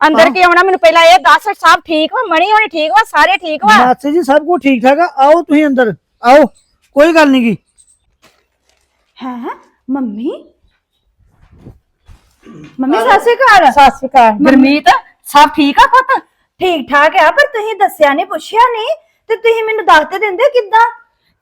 ਅੰਦਰ ਕੀ ਆਉਣਾ? ਮੈਨੂੰ ਪਹਿਲਾਂ ਇਹ ਦੱਸ ਸਭ ਠੀਕ ਵਾ? ਮਣੀ ਹੋਣੀ ਠੀਕ ਵਾ? ਸਾਰੇ ਠੀਕ ਵਾ?
ਮਾਸੀ ਜੀ ਸਭ ਕੁਝ ਠੀਕ ਠਾਕ ਆ? ਆਓ ਤੁਸੀਂ ਅੰਦਰ। ਆਓ ਕੋਈ ਗੱਲ ਨਹੀਂ ਗੀ।
ਹੈ ਮੰਮੀ? ਮੰਮੀ ਸਤਿ ਸ਼੍ਰੀ ਅਕਾਲ।
ਸਤਿ ਸ਼੍ਰੀ ਅਕਾਲ। ਗੁਰਮੀਤ ਸਭ ਠੀਕ ਆ ਪੁੱਤ?
ਠੀਕ ਠਾਕ ਆ ਪਰ ਤੁਸੀਂ ਦੱਸਿਆ ਨਹੀਂ ਪੁੱਛਿਆ ਨਹੀਂ ਤੇ ਤੁਸੀਂ ਮੈਨੂੰ ਦੱਸ ਤੇ ਦਿੰਦੇ ਕਿੱਦਾਂ?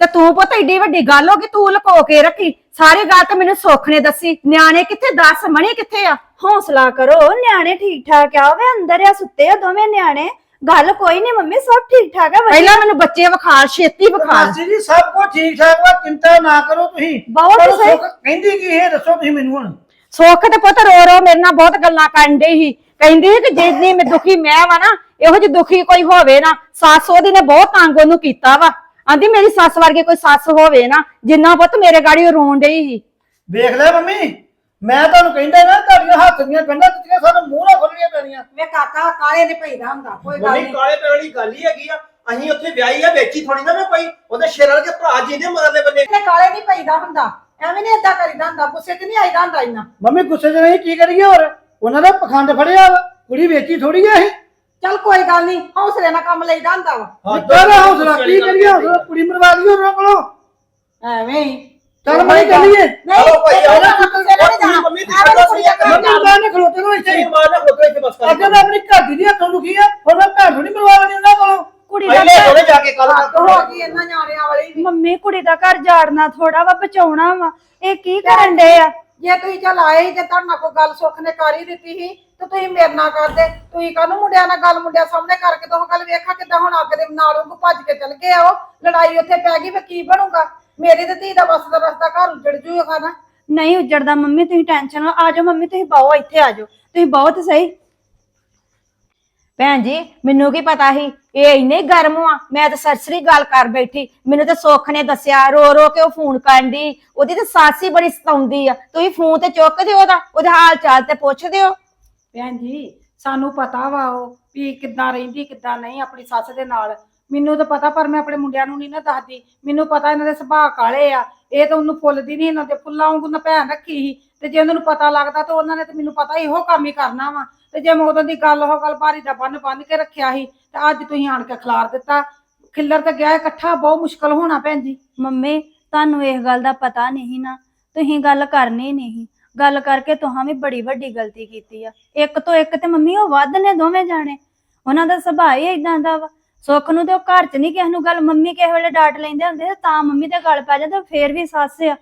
ਤੇ ਤੂੰ ਪੁੱਤ ਏਡੀ ਵੱਡੀ ਗੱਲ ਹੋ ਗਈ ਤੂੰ ਲੁਕੋ ਕੇ ਰੱਖੀ। ਸਾਰੀ ਗੱਲ ਤਾਂ ਮੈਨੂੰ ਸੁੱਖ ਨੇ ਦੱਸੀ। ਨਿਆਣੇ ਕਿੱਥੇ ਦੱਸ ਮਣੀ ਕਿੱਥੇ ਆ?
ਹੌਸਲਾ ਕਰੋ ਨਿਆਣੇ ਠੀਕ ਠਾਕ ਆ ਵੇ ਅੰਦਰ ਆ ਸੁੱਤੇ ਆ ਦੋਵੇਂ ਨਿਆਣੇ। ਗੱਲ ਕੋਈ ਨਹੀਂ ਮੰਮੀ ਸਭ ਠੀਕ ਠਾਕ ਆ ਵਧੀਆ।
ਪਹਿਲਾਂ ਮੈਨੂੰ ਬੱਚੇ ਵਿਖਾਲ ਛੇਤੀ ਵਿਖਾਲ।
ਮਾਸੀ ਜੀ ਸਭ ਕੁਝ ਠੀਕ ਠਾਕ ਵਾ ਚਿੰਤਾ ਨਾ ਕਰੋ ਤੁਸੀਂ।
ਬਹੁਤ
ਪਰ
ਸਹੀ।
ਸੁੱਖ ਕਹਿੰਦੀ ਕੀ ਇਹ ਦੱਸੋ ਤੁਸੀਂ ਮੈਨੂੰ ਹੁਣ।
ਸੁੱਖ ਤੇ ਪੁੱਤ ਰੋ ਰੋ ਮੇਰੇ ਨਾਲ ਬਹੁਤ ਗੱਲਾਂ ਕਰਨ ਡਈ ਸੀ। ਕਹਿੰਦੀ ਸੀ ਕਿ ਜਿੰਨੀ ਮੈਂ ਦੁਖੀ ਮੈਂ ਵਾ ਨਾ ਇਹੋ ਜਿਹੀ ਦੁਖੀ ਕੋਈ ਹੋਵੇ ਨਾ ਸੱਸ ਉਹਦੀ ਨੇ ਬਹੁਤ ਤੰਗ ਉਹਨੂੰ ਕੀਤਾ ਵਾ। ਆਂਦੀ ਮੇਰੀ ਸੱਸ ਵਰਗੀ ਕੋਈ ਸੱਸ ਹੋਵੇ ਨਾ ਜਿੰਨਾ ਪੁੱਤ ਮੇਰੇ ਗਾੜੀ ਰੋਣ ਡਈ ਸੀ।
ਵੇਖ ਲੈ ਮੰਮੀ ਮੈਂ ਤੁਹਾਨੂੰ ਕਹਿੰਦਾ ਨਾ ਤੁਹਾਡੀਆਂ ਹੱਥ ਦੀਆਂ ਗੰਢਾਂ ਦਿੱਤੀਆਂ ਸਾਨੂੰ ਮੂੰਹ ਨਾਲ ਖੋਲਣੀਆਂ ਪੈਣੀਆਂ।
ਵੇ ਕਾਕਾ ਕਾਲੇ ਨੇ ਭਈਦਾ ਹੁੰਦਾ ਕੋਈ
ਮੰਮੀ ਕਾਲੇ ਪੈਣ ਵਾਲੀ ਗੱਲ ਹੀ ਹੈਗੀ ਆ। ਅਸੀਂ ਉੱਥੇ ਵਿਆਹੀ ਆ ਵੇਚੀ ਥੋੜੀ ਨਾ ਮੈਂ ਕੋਈ ਉਹਦੇ ਸ਼ੇਰਾਂ ਦੇ ਭਰਾ ਜੀ ਦੇ ਮਗਰਲੇ ਬੰਨੇ
ਨੇ ਕਾਲੇ ਨਹੀਂ ਭਈਦਾ ਹੁੰਦਾ ਐਵੇਂ ਨਹੀਂ ਏਦਾਂ ਕਰੀਦਾ ਹੁੰਦਾ ਗੁੱਸੇ 'ਚ ਨਹੀਂ ਆਈਦਾ ਹੁੰਦਾ ਇੰਨਾ।
ਮੰਮੀ ਗੁੱਸੇ 'ਚ ਨਹੀਂ ਕੀ ਕਰੀਏ ਹੋਰ? ਉਹਨਾਂ ਦਾ ਪਖੰਡ ਫੜਿਆ ਵਾ ਕੁੜੀ ਵੇਚੀ ਥੋੜੀ ਆ ਇਹ
ਚੱਲ ਕੋਈ ਗੱਲ ਨਹੀਂ ਹੌਸਲੇ ਨਾਲ ਕੰਮ ਲਈਦਾ ਹੁੰਦਾ ਵਾ।
ਹੌਸਲਾ ਕੀ ਕਰੀਏ ਹੌਸਲਾ ਕੁੜੀ ਮਰਵਾ ਦਈਏ ਉਹਨਾਂ ਕੋਲੋਂ
ਐਵੇਂ ਹੀ।
ਚੱਲ ਮੈਂ ਚੱਲੀਏ।
ਨਹੀਂ।
ਚਲੋ ਭਾਈ, ਆਓ।
ਨੂੰ ਨਹੀਂ
ਮੰਮੀ ਦੀ
ਮੰਮੀ ਬਾਹਰ ਨੇ ਖਲੋਤੇ ਨੂੰ ਇੱਥੇ। ਹੀ।
ਮਾਂ ਨਾ ਖੋਤੋ ਇੱਥੇ ਬਸ ਕਰ।
ਅੱਗੇ ਮੈਂ ਆਪਣੀ ਘਰ ਦੀ ਹੱਥੋਂ ਦੁਖੀ ਆ। ਹੁਣ ਮੈਂ ਭੈਣ ਮਰਵਾ ਲੈਣੀ ਉਹਨਾਂ ਕੋਲੋਂ।
ਕੁੜੀ ਦਾ
ਅਗਲੇ ਉਹਨੇ ਜਾ ਕੇ ਕੱਲ
ਹੱਦ ਹੋ ਗਈ ਇਹਨਾਂ ਨਿਆਣਿਆਂ ਵਾਲੀ ਵੀ।
ਮੰਮੀ ਕੁੜੀ ਦਾ ਘਰ ਜਾੜਨਾ ਥੋੜਾ ਵਾ ਬਚਾਉਣਾ ਵਾ। ਇਹ ਕੀ ਕਰਨ ਡੇ ਆ?
ਜੇ ਤੁਸੀਂ ਚੱਲ ਆਏ ਸੀ ਤੇ ਤੁਹਾਡੇ ਨਾਲ ਕੋਈ ਗੱਲ ਸੁੱਖ ਨੇ ਕਰ ਹੀ ਦਿੱਤੀ ਸੀ ਤੇ ਤੁਸੀਂ ਮੇਰੇ ਨਾਲ ਕਰਦੇ ਤੁਸੀਂ ਕਾਹਨੂੰ ਮੁੰਡਿਆਂ ਨਾਲ ਗੱਲ ਮੁੰਡਿਆਂ ਸਾਹਮਣੇ ਕਰਕੇ ਤਾਂ ਗੱਲ ਵੇਖਾ ਕਿਦਾਂ ਹੁਣ ਅੱਗ ਦੇ ਨਾਲੋਂ ਕੋ ਭੱਜ ਕੇ ਚੱਲ ਗਏ ਆ ਉਹ। ਲੜਾਈ ਉੱਥੇ ਪੈ ਗਈ ਫੇ ਕੀ ਬਣੂਗਾ? ਮੇਰੀ ਤੇ ਧੀ ਦਾ ਬਸ ਦਾ ਰਸਤਾ ਘਰ ਉੱਜੜ ਜੂਗਾ ਨਾ
ਨਹੀਂ ਉੱਜੜਦਾ ਮੰਮੀ ਤੁਸੀਂ ਟੈਨਸ਼ਨ ਨਾ ਆ ਜਾਓ ਮੰਮੀ ਤੁਸੀਂ ਬਾਹੋ ਇੱਥੇ ਆ ਜਾਓ। ਤੁਸੀਂ ਬਹੁਤ ਸਹੀ।
ਭੈਣ ਜੀ ਮੈਨੂੰ ਕੀ ਪਤਾ ਸੀ? ਇਹ ਇੰਨੇ ਹੀ ਗਰਮ ਆ ਮੈਂ ਤਾਂ ਸਰਸਰੀ ਗੱਲ ਕਰ ਬੈਠੀ। ਮੈਨੂੰ ਤਾਂ ਸੁੱਖ ਨੇ ਦੱਸਿਆ ਰੋ ਰੋ ਕੇ ਉਹ ਫੋਨ ਕਰਨ ਦੀ ਉਹਦੀ ਤਾਂ ਸੱਸ ਹੀ ਬੜੀ ਸਤਾਉਂਦੀ ਆ। ਤੁਸੀਂ ਫੋਨ ਤੇ ਚੁੱਕ ਦਿਓ ਉਹਦਾ ਉਹਦਾ ਹਾਲ ਚਾਲ ਤੇ ਪੁੱਛ ਦਿਓ।
ਭੈਣ ਜੀ, ਸਾਨੂੰ ਪਤਾ ਵਾ ਉਹ ਵੀ ਕਿੱਦਾਂ ਰਹਿੰਦੀ, ਕਿੱਦਾਂ ਨਹੀਂ ਆਪਣੀ ਸੱਸ ਦੇ ਨਾਲ। ਮੈਨੂੰ ਤਾਂ ਪਤਾ, ਪਰ ਮੈਂ ਆਪਣੇ ਮੁੰਡਿਆਂ ਨੂੰ ਨਹੀਂ ਨਾ ਦੱਸਦੀ। ਮੈਨੂੰ ਪਤਾ ਇਹਨਾਂ ਦੇ ਸੁਭਾਅ ਕਾਲੇ ਆ। ਇਹ ਤਾਂ ਉਹਨੂੰ ਫੁੱਲਦੀ ਨਹੀਂ ਇਹਨਾਂ ਦੇ ਫੁੱਲਾਂ ਵਾਂਗੂ ਨਾ ਭੈਣ ਰੱਖੀ ਸੀ। ਤੇ ਜੇ ਉਹਨਾਂ ਨੂੰ ਪਤਾ ਲੱਗਦਾ ਤਾਂ ਉਹਨਾਂ ਨੇ ਤਾਂ ਮੈਨੂੰ ਪਤਾ ਇਹੋ ਕੰਮ ਹੀ ਕਰਨਾ ਵਾ। ਤੇ ਜੇ ਮੈਂ ਉਦੋਂ ਦੀ ਗੱਲ, ਉਹ ਗੱਲ ਭਾਰੀ ਦਾ ਬੰਨ ਬੰਨ ਕੇ ਰੱਖਿਆ ਸੀ, ਤੇ ਅੱਜ ਤੁਸੀਂ ਆਣ ਕੇ ਖਿਲਾਰ ਦਿੱਤਾ। ਖਿੱਲਰ ਤੇ ਗਿਆ ਇਕੱਠਾ, ਬਹੁਤ ਮੁਸ਼ਕਲ ਹੋਣਾ ਭੈਣ ਜੀ।
ਮੰਮੀ, ਤੁਹਾਨੂੰ ਇਸ ਗੱਲ ਦਾ ਪਤਾ ਨਹੀਂ ਨਾ। ਤੁਸੀਂ ਗੱਲ ਕਰਨੀ ਨਹੀਂ ਗੱਲ ਕਰਕੇ ਤੁਹਾਂ ਵੀ ਬੜੀ ਵੱਡੀ ਗਲਤੀ ਕੀਤੀ ਆ। ਇੱਕ ਤੋਂ ਇੱਕ ਤੇ ਮੰਮੀ ਉਹ ਵੱਧ ਨੇ ਦੋਵੇਂ ਜਾਣੇ। ਉਹਨਾਂ ਦਾ ਸੁਭਾਅ ਹੀ ਇਦਾਂ ਦਾ ਵਾ। ਸੁੱਖ ਨੂੰ ਤੇ ਉਹ ਘਰ 'ਚ ਨਹੀਂ ਕਿਸੇ ਨੂੰ ਗੱਲ ਮੰਮੀ ਕਿਸੇ ਵੇਲੇ ਡਾਂਟ ਲੈਂਦੇ ਹੁੰਦੇ ਤੇ ਤਾਂ ਮੰਮੀ ਦੇ ਗੱਲ ਪੈ ਜਾਂਦੇ ਫੇਰ ਵੀ ਸੱਸ ਆ।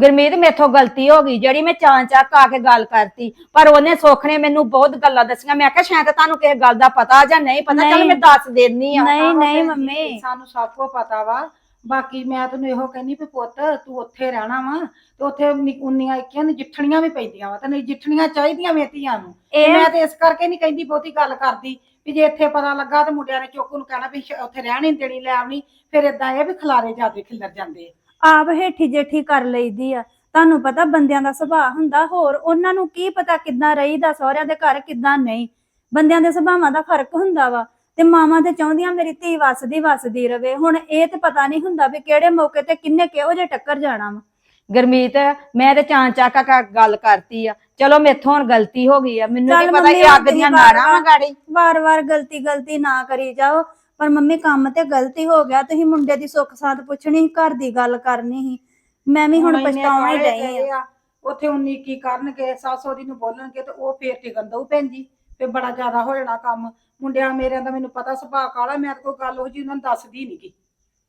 ਗੁਰਮੀਤ ਮੇਥੋਂ ਗਲਤੀ ਹੋ ਗਈ ਜਿਹੜੀ ਮੈਂ ਚਾਂ ਚੱਕ ਆ ਕੇ ਗੱਲ ਕਰਤੀ। ਪਰ ਉਹਨੇ ਸੁੱਖ ਨੇ ਮੈਨੂੰ ਬਹੁਤ ਗੱਲਾਂ ਦੱਸੀਆਂ। ਮੈਂ ਕਿਹਾ ਸ਼ਾਇਦ ਤੁਹਾਨੂੰ ਕਿਸੇ ਗੱਲ ਦਾ ਪਤਾ ਜਾਂ ਨਹੀਂ ਪਤਾ। ਚੱਲ। ਮੈਂ ਦੱਸ ਦੇਣੀ ਆ।
ਨਹੀਂ ਨਹੀਂ ਮੰਮੀ।
ਸਾਨੂੰ ਸਭ ਕੋ ਪਤਾ ਵਾ। ਬਾਕੀ ਮੈਂ ਤੈਨੂੰ ਇਹੋ ਕਹਿੰਦੀ ਵੀ ਪੁੱਤ ਤੂੰ ਉੱਥੇ ਰਹਿਣਾ ਵਾ ਤੇ ਉੱਥੇ ਨਿ- ਉਨੀਆਂ ਇੱਕੀਆਂ ਨਜਿੱਠਣੀਆਂ ਵੀ ਪੈਂਦੀਆਂ ਵਾ ਤੇ ਨਜਿੱਠਣੀਆਂ ਚਾਹੀਦੀਆਂ ਮੇਤੀਆਂ ਨੂੰ। ਤੇ
ਇਹ
ਮੈਂ ਤੇ ਇਸ ਕਰਕੇ ਨਹੀਂ ਕਹਿੰਦੀ ਬਹੁਤੀ ਗੱਲ ਕਰਦੀ ਵੀ ਜੇ ਇੱਥੇ ਪਤਾ ਲੱਗਾ ਤੇ ਮੁੰਡਿਆਂ ਨੇ ਚੁੱਕ ਨੂੰ ਕਹਿਣਾ ਵੀ ਸ਼- ਉੱਥੇ ਰਹਿਣ ਨਹੀਂ ਦੇਣੀ ਲੈ ਆਵਣੀ ਫਿਰ ਇਦਾਂ ਇਹ ਵੀ ਖਲਾਰੇ ਜਾਦੇ ਖਿੱਲਰ ਜਾਂਦੇ।
ਆਪ ਹੇਠੀ ਜੇਠੀ ਕਰ ਲਈਦੀ ਆ। ਤੁਹਾਨੂੰ ਪਤਾ ਬੰਦਿਆਂ ਦਾ ਸੁਭਾਅ ਹੁੰਦਾ ਹੋਰ ਉਹਨਾਂ ਨੂੰ ਕੀ ਪਤਾ ਕਿੱਦਾਂ ਰਹੀਦਾ ਸਹੁਰਿਆਂ ਦੇ ਘਰ ਕਿੱਦਾਂ ਨਹੀਂ। ਬੰਦਿਆਂ ਦੇ ਸੁਭਾਵਾਂ ਦਾ ਫ਼ਰਕ ਹੁੰਦਾ ਵਾ। ਤੇ ਮਾਵਾਂ ਤੇ ਚਾਹੁੰਦੀਆਂ ਮੇਰੀ ਧੀ ਵਸਦੀ ਵਸਦੀ ਰਵੇ। ਹੁਣ ਇਹ ਤੇ ਪਤਾ ਨਹੀਂ ਹੁੰਦਾ ਵੀ ਕਿਹੜੇ ਮੌਕੇ ਤੇ ਕਿੰਨੇ ਕਿਹੋ ਜਿਹੇ ਟੱਕਰ ਜਾਣਾ ਵਾ।
ਗੁਰਮੀਤ ਮੈਂ ਤੇ ਚਾਂ ਚੱਕ ਆ ਕੇ ਗੱਲ ਕਰਤੀ ਆ। ਚਲੋ ਮੇਥੋਂ ਹੁਣ ਗਲਤੀ ਹੋ ਗਈ ਆ। ਮੈਨੂੰ ਕੀ ਪਤਾ
ਮੰਮੀ, ਹੁਣ
ਅੱਗ ਦੀਆਂ ਨਾੜਾਂ ਵਾ ਗਾੜੀ।
ਵਾਰ-ਵਾਰ ਗਲਤੀ ਗਲਤੀ ਨਾ ਕਰੀ ਜਾਓ। ਪਰ ਮੰਮੀ ਕੰਮ ਤੇ ਗਲਤੀ ਹੋ ਗਿਆ। ਤੁਸੀਂ ਮੁੰਡੇ ਦੀ ਸੁੱਖ ਸਾਥ ਪੁੱਛਣੀ ਘਰ ਦੀ ਗੱਲ ਕਰਨੀ ਸੀ। ਮੈਂ ਵੀ ਹੁਣ ਪਛਤਾਉਣਾ ਹੀ ਡਈ ਆ।
ਆ। ਉੱਥੇ ਉਨੀ ਕੀ ਕਰਨਗੇ? ਸੱਸ ਉਹਦੀ ਨੂੰ ਬੋਲਣਗੇ ਤੇ ਉਹ ਫੇਰ ਟਿਕਣ ਦਊ ਭੈਣ ਜੀ। ਤੇ ਬੜਾ ਜ਼ਿਆਦਾ ਹੋ ਜਾਣਾ ਕੰਮ। ਮੁੰਡਿਆਂ ਮੇਰਿਆਂ ਦਾ ਮੈਨੂੰ ਪਤਾ, ਸੁਭਾਅ ਕਾਲਾ, ਮੈਂ ਤਾਂ ਕੋਈ ਗੱਲ ਉਹ ਜੀ ਉਹਨਾਂ ਨੂੰ ਦੱਸਦੀ ਨਹੀਂਗੀ